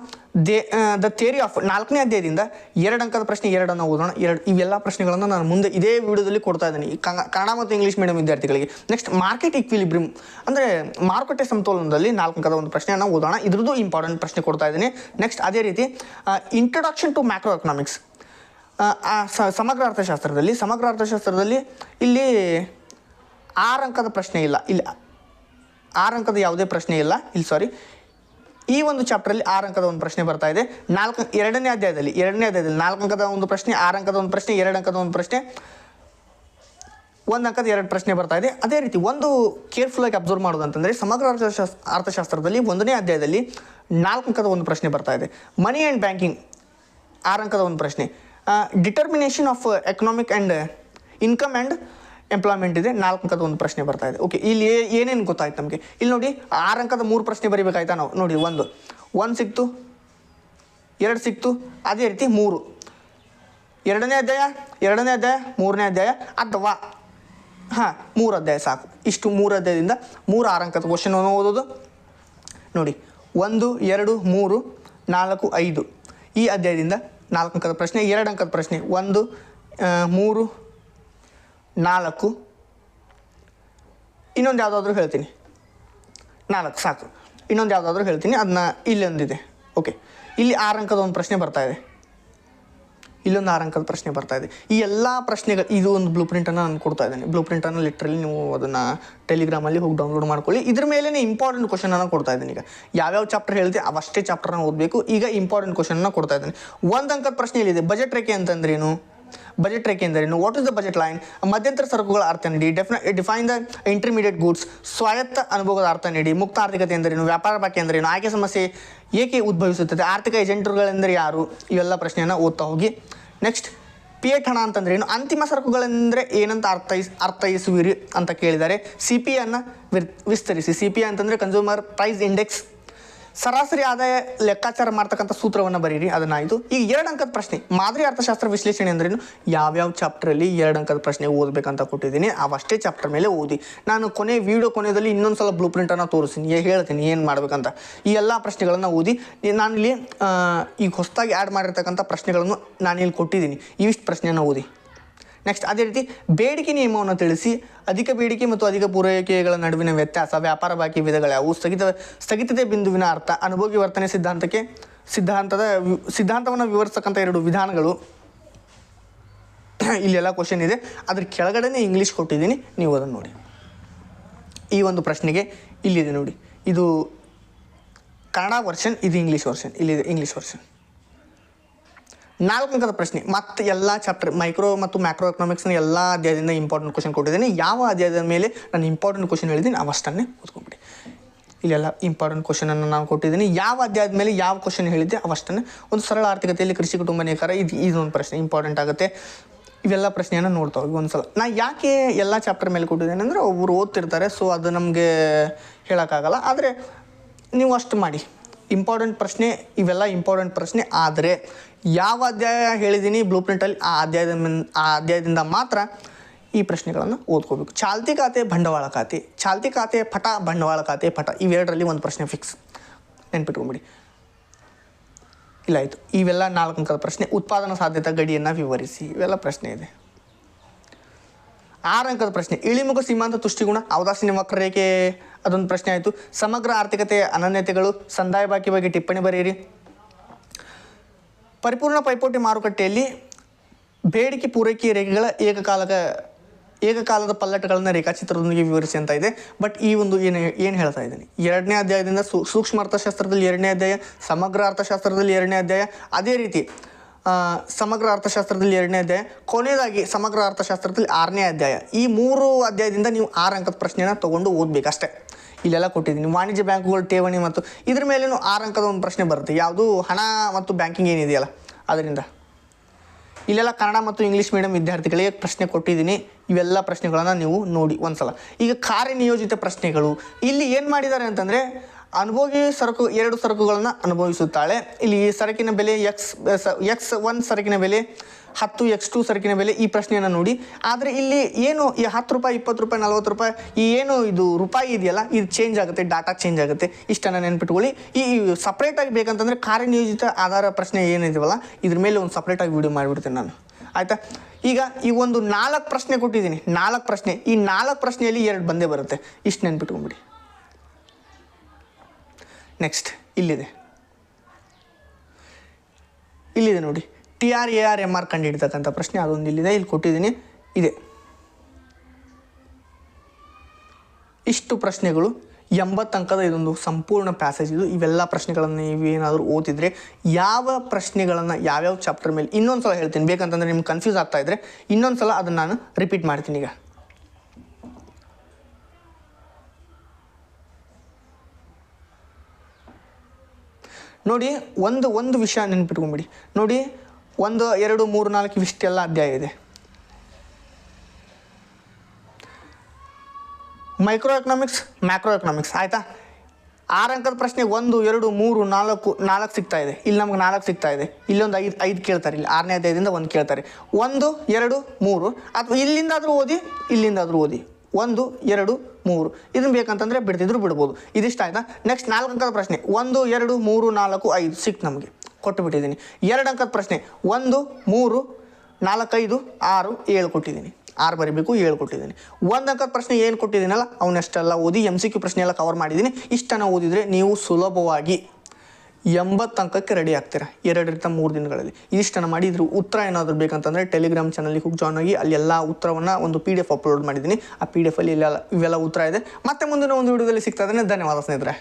ದೇ ದ ಥಿಯರಿ ಆಫ್ ನಾಲ್ಕನೇ ಅಧ್ಯಾಯದಿಂದ ಎರಡು ಅಂಕದ ಪ್ರಶ್ನೆ ಎರಡನ್ನು ಓದೋಣ. ಎರಡು, ಇವೆಲ್ಲ ಪ್ರಶ್ನೆಗಳನ್ನು ನಾನು ಮುಂದೆ ಇದೇ ವಿಡಿಯೋದಲ್ಲಿ ಕೊಡ್ತಾ ಇದ್ದೀನಿ. ಕನ್ನಡ ಮತ್ತು ಇಂಗ್ಲೀಷ್ ಮೀಡಿಯಂ ವಿದ್ಯಾರ್ಥಿಗಳಿಗೆ. ನೆಕ್ಸ್ಟ್ ಮಾರ್ಕೆಟ್ ಇಕ್ವಿಲಿಬ್ರಿಮ್ ಅಂದರೆ ಮಾರುಕಟ್ಟೆ ಸಮತೋಲನದಲ್ಲಿ ನಾಲ್ಕು ಅಂಕದ ಒಂದು ಪ್ರಶ್ನೆಯನ್ನು ಓದೋಣ. ಇದ್ರದ್ದು ಇಂಪಾರ್ಟೆಂಟ್ ಪ್ರಶ್ನೆ ಕೊಡ್ತಾ ಇದ್ದೀನಿ. ನೆಕ್ಸ್ಟ್ ಅದೇ ರೀತಿ ಇಂಟ್ರೊಡಕ್ಷನ್ ಟು ಮ್ಯಾಕ್ರೋ ಎಕನಾಮಿಕ್ಸ್ ಸಮಗ್ರ ಅರ್ಥಶಾಸ್ತ್ರದಲ್ಲಿ ಸಮಗ್ರ ಅರ್ಥಶಾಸ್ತ್ರದಲ್ಲಿ ಇಲ್ಲಿ ಆರು ಅಂಕದ ಪ್ರಶ್ನೆ ಇಲ್ಲ. ಇಲ್ಲಿ ಆರು ಅಂಕದ ಯಾವುದೇ ಪ್ರಶ್ನೆ ಇಲ್ಲ. ಇಲ್ಲಿ ಸಾರಿ ಈ ಒಂದು ಚಾಪ್ಟರಲ್ಲಿ ಆರು ಅಂಕದ ಒಂದು ಪ್ರಶ್ನೆ ಬರ್ತಾ ಇದೆ. ನಾಲ್ಕು, ಎರಡನೇ ಅಧ್ಯಾಯದಲ್ಲಿ ಎರಡನೇ ಅಧ್ಯಾಯದಲ್ಲಿ ನಾಲ್ಕು ಅಂಕದ ಒಂದು ಪ್ರಶ್ನೆ ಆರಂಕದ ಒಂದು ಪ್ರಶ್ನೆ, ಎರಡು ಅಂಕದ ಒಂದು ಪ್ರಶ್ನೆ, ಒಂದು ಅಂಕದ ಎರಡು ಪ್ರಶ್ನೆ ಬರ್ತಾ ಇದೆ. ಅದೇ ರೀತಿ ಒಂದು ಕೇರ್ಫುಲ್ ಆಗಿ ಅಬ್ಸರ್ವ್ ಮಾಡೋದು ಅಂತಂದರೆ ಸಮಗ್ರ ಅರ್ಥಶಾಸ್ತ್ರ ಅರ್ಥಶಾಸ್ತ್ರದಲ್ಲಿ ಒಂದನೇ ಅಧ್ಯಾಯದಲ್ಲಿ ನಾಲ್ಕು ಅಂಕದ ಒಂದು ಪ್ರಶ್ನೆ ಬರ್ತಾ ಇದೆ. ಮನಿ ಆ್ಯಂಡ್ ಬ್ಯಾಂಕಿಂಗ್ ಆರಂಕದ ಒಂದು ಪ್ರಶ್ನೆ. Determination of economic and income and employment ಇದೆ, ನಾಲ್ಕು ಅಂಕದ ಒಂದು ಪ್ರಶ್ನೆ ಬರ್ತಾ ಇದೆ. ಓಕೆ ಇಲ್ಲಿ ಏನೇನು ಗೊತ್ತಾಯ್ತು ನಮಗೆ? ಇಲ್ಲಿ ನೋಡಿ, ಆರು ಅಂಕದ ಮೂರು ಪ್ರಶ್ನೆ ಬರಿಬೇಕಾಯ್ತಾ ನಾವು? ನೋಡಿ, ಒಂದು. ಒಂದು ಸಿಕ್ತು, ಎರಡು ಸಿಕ್ತು, ಅದೇ ರೀತಿ ಮೂರು. ಎರಡನೇ ಅಧ್ಯಾಯ ಎರಡನೇ ಅಧ್ಯಾಯ, ಮೂರನೇ ಅಧ್ಯಾಯ, ಅಥವಾ, ಹಾಂ, ಮೂರು ಅಧ್ಯಾಯ ಸಾಕು. ಇಷ್ಟು ಮೂರು ಅಧ್ಯಾಯದಿಂದ ಮೂರು ಆರು ಅಂಕದ ಕ್ವಶನನ್ನು ಓದೋದು. ನೋಡಿ, ಒಂದು, ಎರಡು, ಮೂರು, ನಾಲ್ಕು, ಐದು. ಈ ಅಧ್ಯಾಯದಿಂದ ನಾಲ್ಕು ಅಂಕದ ಪ್ರಶ್ನೆ, ಎರಡು ಅಂಕದ ಪ್ರಶ್ನೆ. ಒಂದು ಮೂರು ನಾಲ್ಕು. ಇನ್ನೊಂದು ಯಾವುದಾದ್ರೂ ಹೇಳ್ತೀನಿ. ನಾಲ್ಕು, ಸಾಕು. ಇನ್ನೊಂದು ಯಾವುದಾದ್ರೂ ಹೇಳ್ತೀನಿ ಅದನ್ನ ಇಲ್ಲೊಂದಿದೆ. ಓಕೆ ಇಲ್ಲಿ ಆರು ಅಂಕದ ಒಂದು ಪ್ರಶ್ನೆ ಬರ್ತಾ ಇದೆ. ಇಲ್ಲೊಂದು ಆರು ಅಂಕದ ಪ್ರಶ್ನೆ ಬರ್ತಾ ಇದೆ. ಈ ಎಲ್ಲ ಪ್ರಶ್ನೆಗಳು, ಇದು ಒಂದು ಬ್ಲೂ ಪ್ರಿಂಟನ್ನು ನಾನು ಕೊಡ್ತಾ ಇದ್ದೇನೆ. ಬ್ಲೂ ಪ್ರಿಂಟನ್ನು ಲಿಟ್ರಲಿ ನೀವು ಅದನ್ನು ಟೆಲಿಗ್ರಾಮಲ್ಲಿ ಹೋಗಿ ಡೌನ್ಲೋಡ್ ಮಾಡ್ಕೊಳ್ಳಿ. ಇದ್ರ ಮೇಲೇ ಇಂಪಾರ್ಟೆಂಟ್ ಕ್ವಶನನ್ನು ಕೊಡ್ತಾ ಇದ್ದೀನಿ ಈಗ. ಯಾವ್ಯಾವ ಚಾಪ್ಟರ್ ಹೇಳಿದೆ ಅವಷ್ಟೇ ಚಾಪ್ಟರ್ನ ಓದಬೇಕು. ಈಗ ಇಂಪಾರ್ಟೆಂಟ್ ಕ್ವಶನ್ನ ಕೊಡ್ತಾ ಇದ್ದೀನಿ. ಒಂದು ಅಂಕದ ಪ್ರಶ್ನೆ ಇಲ್ಲಿದೆ ಬಜೆಟ್ ರೇಖೆ ಅಂತಂದ್ರೇನು? ಬಜೆಟ್ ರೇಖೆ ಎಂದರೇನು what is the budget line ಮಧ್ಯಂತರ ಸರಕುಗಳ ಅರ್ಥ ನೀಡಿ. ಡೆಫಿನ ದ ಇಂಟರ್ಮೀಡಿಯೇಟ್ ಗೂಡ್ಸ್ ಸ್ವಾಯತ್ತ ಅನುಭವದ ಅರ್ಥ ನೀಡಿ. ಮುಕ್ತ ಆರ್ಥಿಕತೆ ಎಂದರೇನು ವ್ಯಾಪಾರ ಬಾಕಿ ಎಂದರೇನು ಆಯ್ಕೆ ಸಮಸ್ಯೆ ಏಕೆ ಉದ್ಭವಿಸುತ್ತದೆ? ಆರ್ಥಿಕ ಏಜೆಂಟರುಗಳೆಂದರೆ ಯಾರು? ಇವೆಲ್ಲ ಪ್ರಶ್ನೆಯನ್ನು ಓದ್ತಾ ಹೋಗಿ. ನೆಕ್ಸ್ಟ್ ಪಿಯೇಟ್ ಹಣ ಅಂತಂದ್ರೆ ಏನು ಅಂತಿಮ ಸರಕುಗಳೆಂದರೆ ಏನಂತ ಅರ್ಥೈಸ್ ಅರ್ಥೈಸುವಿರಿ ಅಂತ ಕೇಳಿದರೆ ಸಿ ಪಿ ಅನ್ನು ವಿಸ್ತರಿಸಿ. ಸಿ ಪಿ ಅಂತಂದರೆ ಕನ್ಸ್ಯೂಮರ್ ಪ್ರೈಸ್ ಇಂಡೆಕ್ಸ್ ಸರಾಸರಿ ಆದಾಯ ಲೆಕ್ಕಾಚಾರ ಮಾಡ್ತಕ್ಕಂಥ ಸೂತ್ರವನ್ನು ಬರೀರಿ. ಅದನ್ನಾಯಿತು ಈಗ ಎರಡು ಅಂಕದ ಪ್ರಶ್ನೆ. ಮಾದರಿ ಅರ್ಥಶಾಸ್ತ್ರ ವಿಶ್ಲೇಷಣೆ ಅಂದ್ರೇನು? ಯಾವ್ಯಾವ ಚಾಪ್ಟ್ರಲ್ಲಿ ಎರಡು ಅಂಕದ ಪ್ರಶ್ನೆ ಓದಬೇಕಂತ ಕೊಟ್ಟಿದ್ದೀನಿ. ಅವಷ್ಟೇ ಚಾಪ್ಟರ್ ಮೇಲೆ ಓದಿ. ನಾನು ಕೊನೆ ವಿಡಿಯೋ ಕೊನೆಯಲ್ಲಿ ಇನ್ನೊಂದು ಸಲ ಬ್ಲೂ ಪ್ರಿಂಟನ್ನು ತೋರಿಸ್ತೀನಿ. ಹೇಳ್ತೀನಿ, ಏನು ಮಾಡ್ಬೇಕಂತ. ಈ ಎಲ್ಲ ಪ್ರಶ್ನೆಗಳನ್ನು ಓದಿ. ನಾನಿಲ್ಲಿ ಈಗ ಹೊಸದಾಗಿ ಆ್ಯಡ್ ಮಾಡಿರ್ತಕ್ಕಂಥ ಪ್ರಶ್ನೆಗಳನ್ನು ನಾನಿಲ್ಲಿ ಕೊಟ್ಟಿದ್ದೀನಿ. ಇವಿಷ್ಟು ಪ್ರಶ್ನೆಯನ್ನು ಓದಿ. ನೆಕ್ಸ್ಟ್ ಅದೇ ರೀತಿ ಬೇಡಿಕೆ ನಿಯಮವನ್ನು ತಿಳಿಸಿ ಅಧಿಕ ಬೇಡಿಕೆ ಮತ್ತು ಅಧಿಕ ಪೂರೈಕೆಗಳ ನಡುವಿನ ವ್ಯತ್ಯಾಸ, ವ್ಯಾಪಾರ ಬಾಕಿ ವಿಧಗಳ್ಯಾವು ಸ್ಥಗಿತ, ಸ್ಥಗಿತತೆ ಬಿಂದುವಿನ ಅರ್ಥ, ಅನುಭೋಗಿ ವರ್ತನೆ ಸಿದ್ಧಾಂತಕ್ಕೆ, ಸಿದ್ಧಾಂತದ ಸಿದ್ಧಾಂತವನ್ನು ವಿವರಿಸ್ತಕ್ಕಂಥ ಎರಡು ವಿಧಾನಗಳು. ಇಲ್ಲೆಲ್ಲ ಕ್ವಶನ್ ಇದೆ. ಅದ್ರ ಕೆಳಗಡೆನೇ ಇಂಗ್ಲೀಷ್ ಕೊಟ್ಟಿದ್ದೀನಿ. ನೀವು ಅದನ್ನು ನೋಡಿ. ಈ ಒಂದು ಪ್ರಶ್ನೆಗೆ ಇಲ್ಲಿದೆ ನೋಡಿ. ಇದು ಕನ್ನಡ ವರ್ಷನ್ ಇದು ಇಂಗ್ಲೀಷ್ ವರ್ಷನ್ ಇಲ್ಲಿದೆ ಇಂಗ್ಲೀಷ್ ವರ್ಷನ್ ನಾಲ್ಕು ಅಂಕದ ಪ್ರಶ್ನೆ, ಮತ್ತೆ ಎಲ್ಲ ಚಾಪ್ಟರ್ ಮೈಕ್ರೋ ಮತ್ತು ಮ್ಯಾಕ್ರೋ ಎಕನಾಮಿಕ್ಸ್ನ ಎಲ್ಲ ಅಧ್ಯಾಯದಿಂದ ಇಂಪಾರ್ಟೆಂಟ್ ಕ್ವಶನ್ ಕೊಟ್ಟಿದ್ದೀನಿ. ಯಾವ ಅಧ್ಯಾಯದ ಮೇಲೆ ನಾನು ಇಂಪಾರ್ಟೆಂಟ್ ಕ್ವಶನ್ ಹೇಳಿದ್ದೀನಿ ಅವಷ್ಟನ್ನೇ ಓದ್ಕೊಂಬಿಡಿ ಇಲ್ಲೆಲ್ಲ ಇಂಪಾರ್ಟೆಂಟ್ ಕ್ವಶನನ್ನು ನಾನು ಕೊಟ್ಟಿದ್ದೀನಿ. ಯಾವ ಅಧ್ಯಾಯದ ಮೇಲೆ ಯಾವ ಕ್ವಶನ್ ಹೇಳಿದ್ದೆ, ಅವಷ್ಟನ್ನೇ ಒಂದು ಸರಳ ಆರ್ಥಿಕತೆಯಲ್ಲಿ ಕೃಷಿ ಕುಟುಂಬ ನೇಕಾರ ಇದು ಇದೊಂದು ಪ್ರಶ್ನೆ ಇಂಪಾರ್ಟೆಂಟ್ ಆಗುತ್ತೆ. ಇವೆಲ್ಲ ಪ್ರಶ್ನೆಯನ್ನು ನೋಡ್ತಾ ಹೋಗಿ ಒಂದ್ಸಲ. ನಾ ಯಾಕೆ ಎಲ್ಲ ಚಾಪ್ಟರ್ ಮೇಲೆ ಕೊಟ್ಟಿದ್ದೇನೆ ಅಂದರೆ ಒಬ್ಬರು ಓದ್ತಿರ್ತಾರೆ ಸೊ ಅದು ನಮಗೆ ಹೇಳೋಕ್ಕಾಗಲ್ಲ. ಆದರೆ ನೀವು ಅಷ್ಟು ಮಾಡಿ. ಇಂಪಾರ್ಟೆಂಟ್ ಪ್ರಶ್ನೆ, ಇವೆಲ್ಲ ಇಂಪಾರ್ಟೆಂಟ್ ಪ್ರಶ್ನೆ, ಆದರೆ ಯಾವ ಅಧ್ಯಾಯ ಹೇಳಿದ್ದೀನಿ? ಬ್ಲೂ ಪ್ರಿಂಟಲ್ಲಿ ಆ ಅಧ್ಯಾಯದ ಆ ಅಧ್ಯಾಯದಿಂದ ಮಾತ್ರ ಈ ಪ್ರಶ್ನೆಗಳನ್ನು ಓದ್ಕೋಬೇಕು. ಚಾಲ್ತಿ ಖಾತೆ, ಬಂಡವಾಳ ಖಾತೆ. ಚಾಲ್ತಿ ಖಾತೆ, ಪಟ, ಬಂಡವಾಳ ಖಾತೆ, ಪಟ. ಇವೆರಡರಲ್ಲಿ ಒಂದು ಪ್ರಶ್ನೆ ಫಿಕ್ಸ್ ನೆನ್ಪಿಟ್ಕೊಂಬಿಡಿ. ಇಲ್ಲ, ಆಯಿತು. ಇವೆಲ್ಲ ನಾಲ್ಕು ಅಂಕದ ಪ್ರಶ್ನೆ. ಉತ್ಪಾದನಾ ಸಾಧ್ಯತಾ ಗಡಿಯನ್ನು ವಿವರಿಸಿ. ಇವೆಲ್ಲ ಪ್ರಶ್ನೆ ಇದೆ. ಆರು ಅಂಕದ ಪ್ರಶ್ನೆ. ಇಳಿಮುಖ ಸೀಮಾಂತ ತುಷ್ಟಿಗುಣ. ಔದಾಸೀನ ವಕ್ರರೇಖೆ. ಅದೊಂದು ಪ್ರಶ್ನೆ ಆಯಿತು. ಸಮಗ್ರ ಆರ್ಥಿಕತೆಯ ಅನನ್ಯತೆಗಳು. ಸಂದಾಯ ಬಾಕಿ ಬಗ್ಗೆ ಟಿಪ್ಪಣಿ ಬರೆಯಿರಿ. ಪರಿಪೂರ್ಣ ಪೈಪೋಟಿ ಮಾರುಕಟ್ಟೆಯಲ್ಲಿ ಬೇಡಿಕೆ ಪೂರೈಕೆ ರೇಖೆಗಳ ಏಕಕಾಲಕ ಏಕಕಾಲದ ಪಲ್ಲಟಗಳನ್ನು ರೇಖಾಚಿತ್ರದೊಂದಿಗೆ ವಿವರಿಸಿ ಅಂತ ಇದೆ. ಬಟ್ ಈ ಒಂದು ಏನು ಏನು ಹೇಳ್ತಾ ಇದ್ದೀನಿ? ಎರಡನೇ ಅಧ್ಯಾಯದಿಂದ ಸೂಕ್ಷ್ಮ ಅರ್ಥಶಾಸ್ತ್ರದಲ್ಲಿ ಎರಡನೇ ಅಧ್ಯಾಯ, ಸಮಗ್ರ ಅರ್ಥಶಾಸ್ತ್ರದಲ್ಲಿ ಎರಡನೇ ಅಧ್ಯಾಯ, ಅದೇ ರೀತಿ ಸಮಗ್ರ ಅರ್ಥಶಾಸ್ತ್ರದಲ್ಲಿ ಎರಡನೇ ಅಧ್ಯಾಯ, ಕೊನೆಯದಾಗಿ ಸಮಗ್ರ ಅರ್ಥಶಾಸ್ತ್ರದಲ್ಲಿ ಆರನೇ ಅಧ್ಯಾಯ. ಈ ಮೂರು ಅಧ್ಯಾಯದಿಂದ ನೀವು ಆರು ಅಂಕದ ಪ್ರಶ್ನೆಯನ್ನು ತೊಗೊಂಡು ಓದಬೇಕು ಅಷ್ಟೇ ಇಲ್ಲೆಲ್ಲ ಕೊಟ್ಟಿದ್ದೀನಿ. ವಾಣಿಜ್ಯ ಬ್ಯಾಂಕುಗಳು, ಠೇವಣಿ ಮತ್ತು ಇದ್ರ ಮೇಲೇನು ಆರಂಕದ ಒಂದು ಪ್ರಶ್ನೆ ಬರುತ್ತೆ. ಯಾವುದು ಹಣ ಮತ್ತು ಬ್ಯಾಂಕಿಂಗ್ ಏನಿದೆಯಲ್ಲ, ಅದರಿಂದ. ಇಲ್ಲೆಲ್ಲ ಕನ್ನಡ ಮತ್ತು ಇಂಗ್ಲೀಷ್ ಮೀಡಿಯಂ ವಿದ್ಯಾರ್ಥಿಗಳಿಗೆ ಪ್ರಶ್ನೆ ಕೊಟ್ಟಿದ್ದೀನಿ. ಇವೆಲ್ಲ ಪ್ರಶ್ನೆಗಳನ್ನು ನೀವು ನೋಡಿ ಒಂದ್ಸಲ. ಈಗ ಕಾರ್ಯನಿಯೋಜಿತ ಪ್ರಶ್ನೆಗಳು. ಇಲ್ಲಿ ಏನು ಮಾಡಿದ್ದಾರೆ ಅಂತಂದರೆ, ಅನುಭೋಗಿ ಸರಕು, ಎರಡು ಸರಕುಗಳನ್ನು ಅನುಭವಿಸುತ್ತಾಳೆ. ಇಲ್ಲಿ ಸರಕಿನ ಬೆಲೆ ಎಕ್ಸ್ ಎಕ್ಸ್ ಒನ್ ಸರಕಿನ ಬೆಲೆ ಹತ್ತು ಎಕ್ಸ್ ಟು ಸರಕಿನ ಬೆಲೆ ಈ ಪ್ರಶ್ನೆಯನ್ನು ನೋಡಿ. ಆದರೆ ಇಲ್ಲಿ ಏನು ಈ ಹತ್ತು ರೂಪಾಯಿ, ಇಪ್ಪತ್ತು ರೂಪಾಯಿ, ನಲ್ವತ್ತು ರೂಪಾಯಿ, ಈ ಏನು ಇದು ರೂಪಾಯಿ ಇದೆಯಲ್ಲ, ಇದು ಚೇಂಜ್ ಆಗುತ್ತೆ ಡಾಟಾ ಚೇಂಜ್ ಆಗುತ್ತೆ. ಇಷ್ಟನ್ನು ನೆನ್ಪಿಟ್ಕೊಳ್ಳಿ. ಈ ಸಪ್ರೇಟಾಗಿ ಬೇಕಂತಂದರೆ ಕಾರ್ಯನಿಯೋಜಿತ ಆಧಾರ ಪ್ರಶ್ನೆ ಏನಿದೆಯಲ್ಲ ಇದ್ರ ಮೇಲೆ ಒಂದು ಸಪ್ರೇಟಾಗಿ ವಿಡಿಯೋ ಮಾಡಿಬಿಡ್ತೀನಿ ನಾನು. ಆಯಿತಾ? ಈಗ ಈ ಒಂದು ನಾಲ್ಕು ಪ್ರಶ್ನೆ ಕೊಟ್ಟಿದ್ದೀನಿ. ನಾಲ್ಕು ಪ್ರಶ್ನೆ. ಈ ನಾಲ್ಕು ಪ್ರಶ್ನೆಯಲ್ಲಿ ಎರಡು ಬಂದೇ ಬರುತ್ತೆ. ಇಷ್ಟು ನೆನ್ಪಿಟ್ಕೊಂಬಿಡಿ. ನೆಕ್ಸ್ಟ್ ಇಲ್ಲಿದೆ. ಇಲ್ಲಿದೆ ನೋಡಿ. T R A R M R ಕಂಡುಹಿಡ್ತಕ್ಕಂಥ ಪ್ರಶ್ನೆ, ಅದೊಂದು ಇಲ್ಲಿದೆ, ಇಲ್ಲಿ ಕೊಟ್ಟಿದ್ದೀನಿ. ಇದೆ. ಇಷ್ಟು ಪ್ರಶ್ನೆಗಳು, ಎಂಬತ್ತು ಅಂಕದ ಇದೊಂದು ಸಂಪೂರ್ಣ ಪ್ಯಾಸೇಜ್ ಇದು. ಇವೆಲ್ಲ ಪ್ರಶ್ನೆಗಳನ್ನು ನೀವು ಏನಾದರೂ ಓದಿದರೆ ಯಾವ ಪ್ರಶ್ನೆಗಳನ್ನು ಯಾವ್ಯಾವ ಚಾಪ್ಟರ್ ಮೇಲೆ ಇನ್ನೊಂದು ಸಲ ಹೇಳ್ತೀನಿ. ಬೇಕಂತಂದರೆ ನಿಮ್ಗೆ ಕನ್ಫ್ಯೂಸ್ ಆಗ್ತಾ ಇದ್ದರೆ ಇನ್ನೊಂದು ಸಲ ಅದನ್ನು ನಾನು ರಿಪೀಟ್ ಮಾಡ್ತೀನಿ ಈಗ. ನೋಡಿ, ಒಂದು ಒಂದು ವಿಷಯ ನೆನ್ಪಿಟ್ಕೊಂಬಿಡಿ. ನೋಡಿ ಒಂದು, ಎರಡು, ಮೂರು, ನಾಲ್ಕು, ಇವಿಷ್ಟೆಲ್ಲ ಅಧ್ಯಾಯ ಇದೆ. ಮೈಕ್ರೋ ಎಕನಾಮಿಕ್ಸ್ ಮ್ಯಾಕ್ರೋ ಎಕನಾಮಿಕ್ಸ್ ಆಯಿತಾ? ಆರು ಅಂಕದ ಪ್ರಶ್ನೆ ಒಂದು, ಎರಡು, ಮೂರು, ನಾಲ್ಕು ನಾಲ್ಕು ಸಿಗ್ತಾ ಇದೆ. ಇಲ್ಲಿ ನಮ್ಗೆ ನಾಲ್ಕು ಸಿಗ್ತಾ ಇದೆ. ಇಲ್ಲೊಂದು ಐದು ಐದು ಕೇಳ್ತಾರೆ. ಇಲ್ಲಿ ಆರನೇ ಅಧ್ಯಾಯದಿಂದ ಒಂದು ಕೇಳ್ತಾರೆ. ಒಂದು, ಎರಡು, ಮೂರು. ಅಥವಾ ಇಲ್ಲಿಂದಾದರೂ ಓದಿ ಇಲ್ಲಿಂದಾದರೂ ಓದಿ. ಒಂದು, ಎರಡು, ಮೂರು. ಇದನ್ನು ಬೇಕಂತಂದರೆ ಬಿಡ್ತಿದ್ರು ಬಿಡ್ಬೋದು. ಇದಿಷ್ಟ ಆಯಿತಾ? ನೆಕ್ಸ್ಟ್ ನಾಲ್ಕು ಅಂಕದ ಪ್ರಶ್ನೆ. ಒಂದು, ಎರಡು, ಮೂರು, ನಾಲ್ಕು, ಐದು ಸಿಕ್ತು ನಮಗೆ. ಕೊಟ್ಟು ಬಿಟ್ಟಿದ್ದೀನಿ ಎರಡು ಅಂಕದ ಪ್ರಶ್ನೆ, ಒಂದು, ಮೂರು, ನಾಲ್ಕೈದು, ಆರು, ಏಳು ಕೊಟ್ಟಿದ್ದೀನಿ. ಆರು ಬರಿಬೇಕು, ಏಳು ಕೊಟ್ಟಿದ್ದೀನಿ. ಒಂದು ಅಂಕದ ಪ್ರಶ್ನೆ ಏನು ಕೊಟ್ಟಿದ್ದೀನಲ್ಲ ಅವನ್ನೆಷ್ಟೆಲ್ಲ ಓದಿ ಎಂ ಸಿ ಕ್ಯೂ ಪ್ರಶ್ನೆ ಎಲ್ಲ ಕವರ್ ಮಾಡಿದ್ದೀನಿ. ಇಷ್ಟನ್ನು ಓದಿದರೆ ನೀವು ಸುಲಭವಾಗಿ ಎಂಬತ್ತು ಅಂಕಕ್ಕೆ ರೆಡಿ ಆಗ್ತೀರಾ ಎರಡರಿಂದ ಮೂರು ದಿನಗಳಲ್ಲಿ. ಇದಿಷ್ಟನ್ನು ಮಾಡಿ ಇದ್ರ ಉತ್ತರ ಏನಾದರೂ ಬೇಕಂತಂದರೆ ಟೆಲಿಗ್ರಾಮ್ ಚಾನಲ್ಗೆ ಹೋಗಿ ಜಾಯ್ನ್ ಆಗಿ ಅಲ್ಲಿ ಎಲ್ಲ ಉತ್ತರವನ್ನು ಒಂದು ಪಿ ಡಿ ಎಫ್ ಅಪ್ಲೋಡ್ ಮಾಡಿದ್ದೀನಿ. ಆ ಪಿ ಡಿ ಎಫಲ್ಲಿ ಇಲ್ಲೆಲ್ಲ ಇವೆಲ್ಲ ಉತ್ತರ ಇದೆ. ಮತ್ತೆ ಮುಂದಿನ ಒಂದು ವಿಡಿಯೋದಲ್ಲಿ ಸಿಗ್ತಾ ಧನ್ಯವಾದ ಸ್ನೇಹಿತರೆ.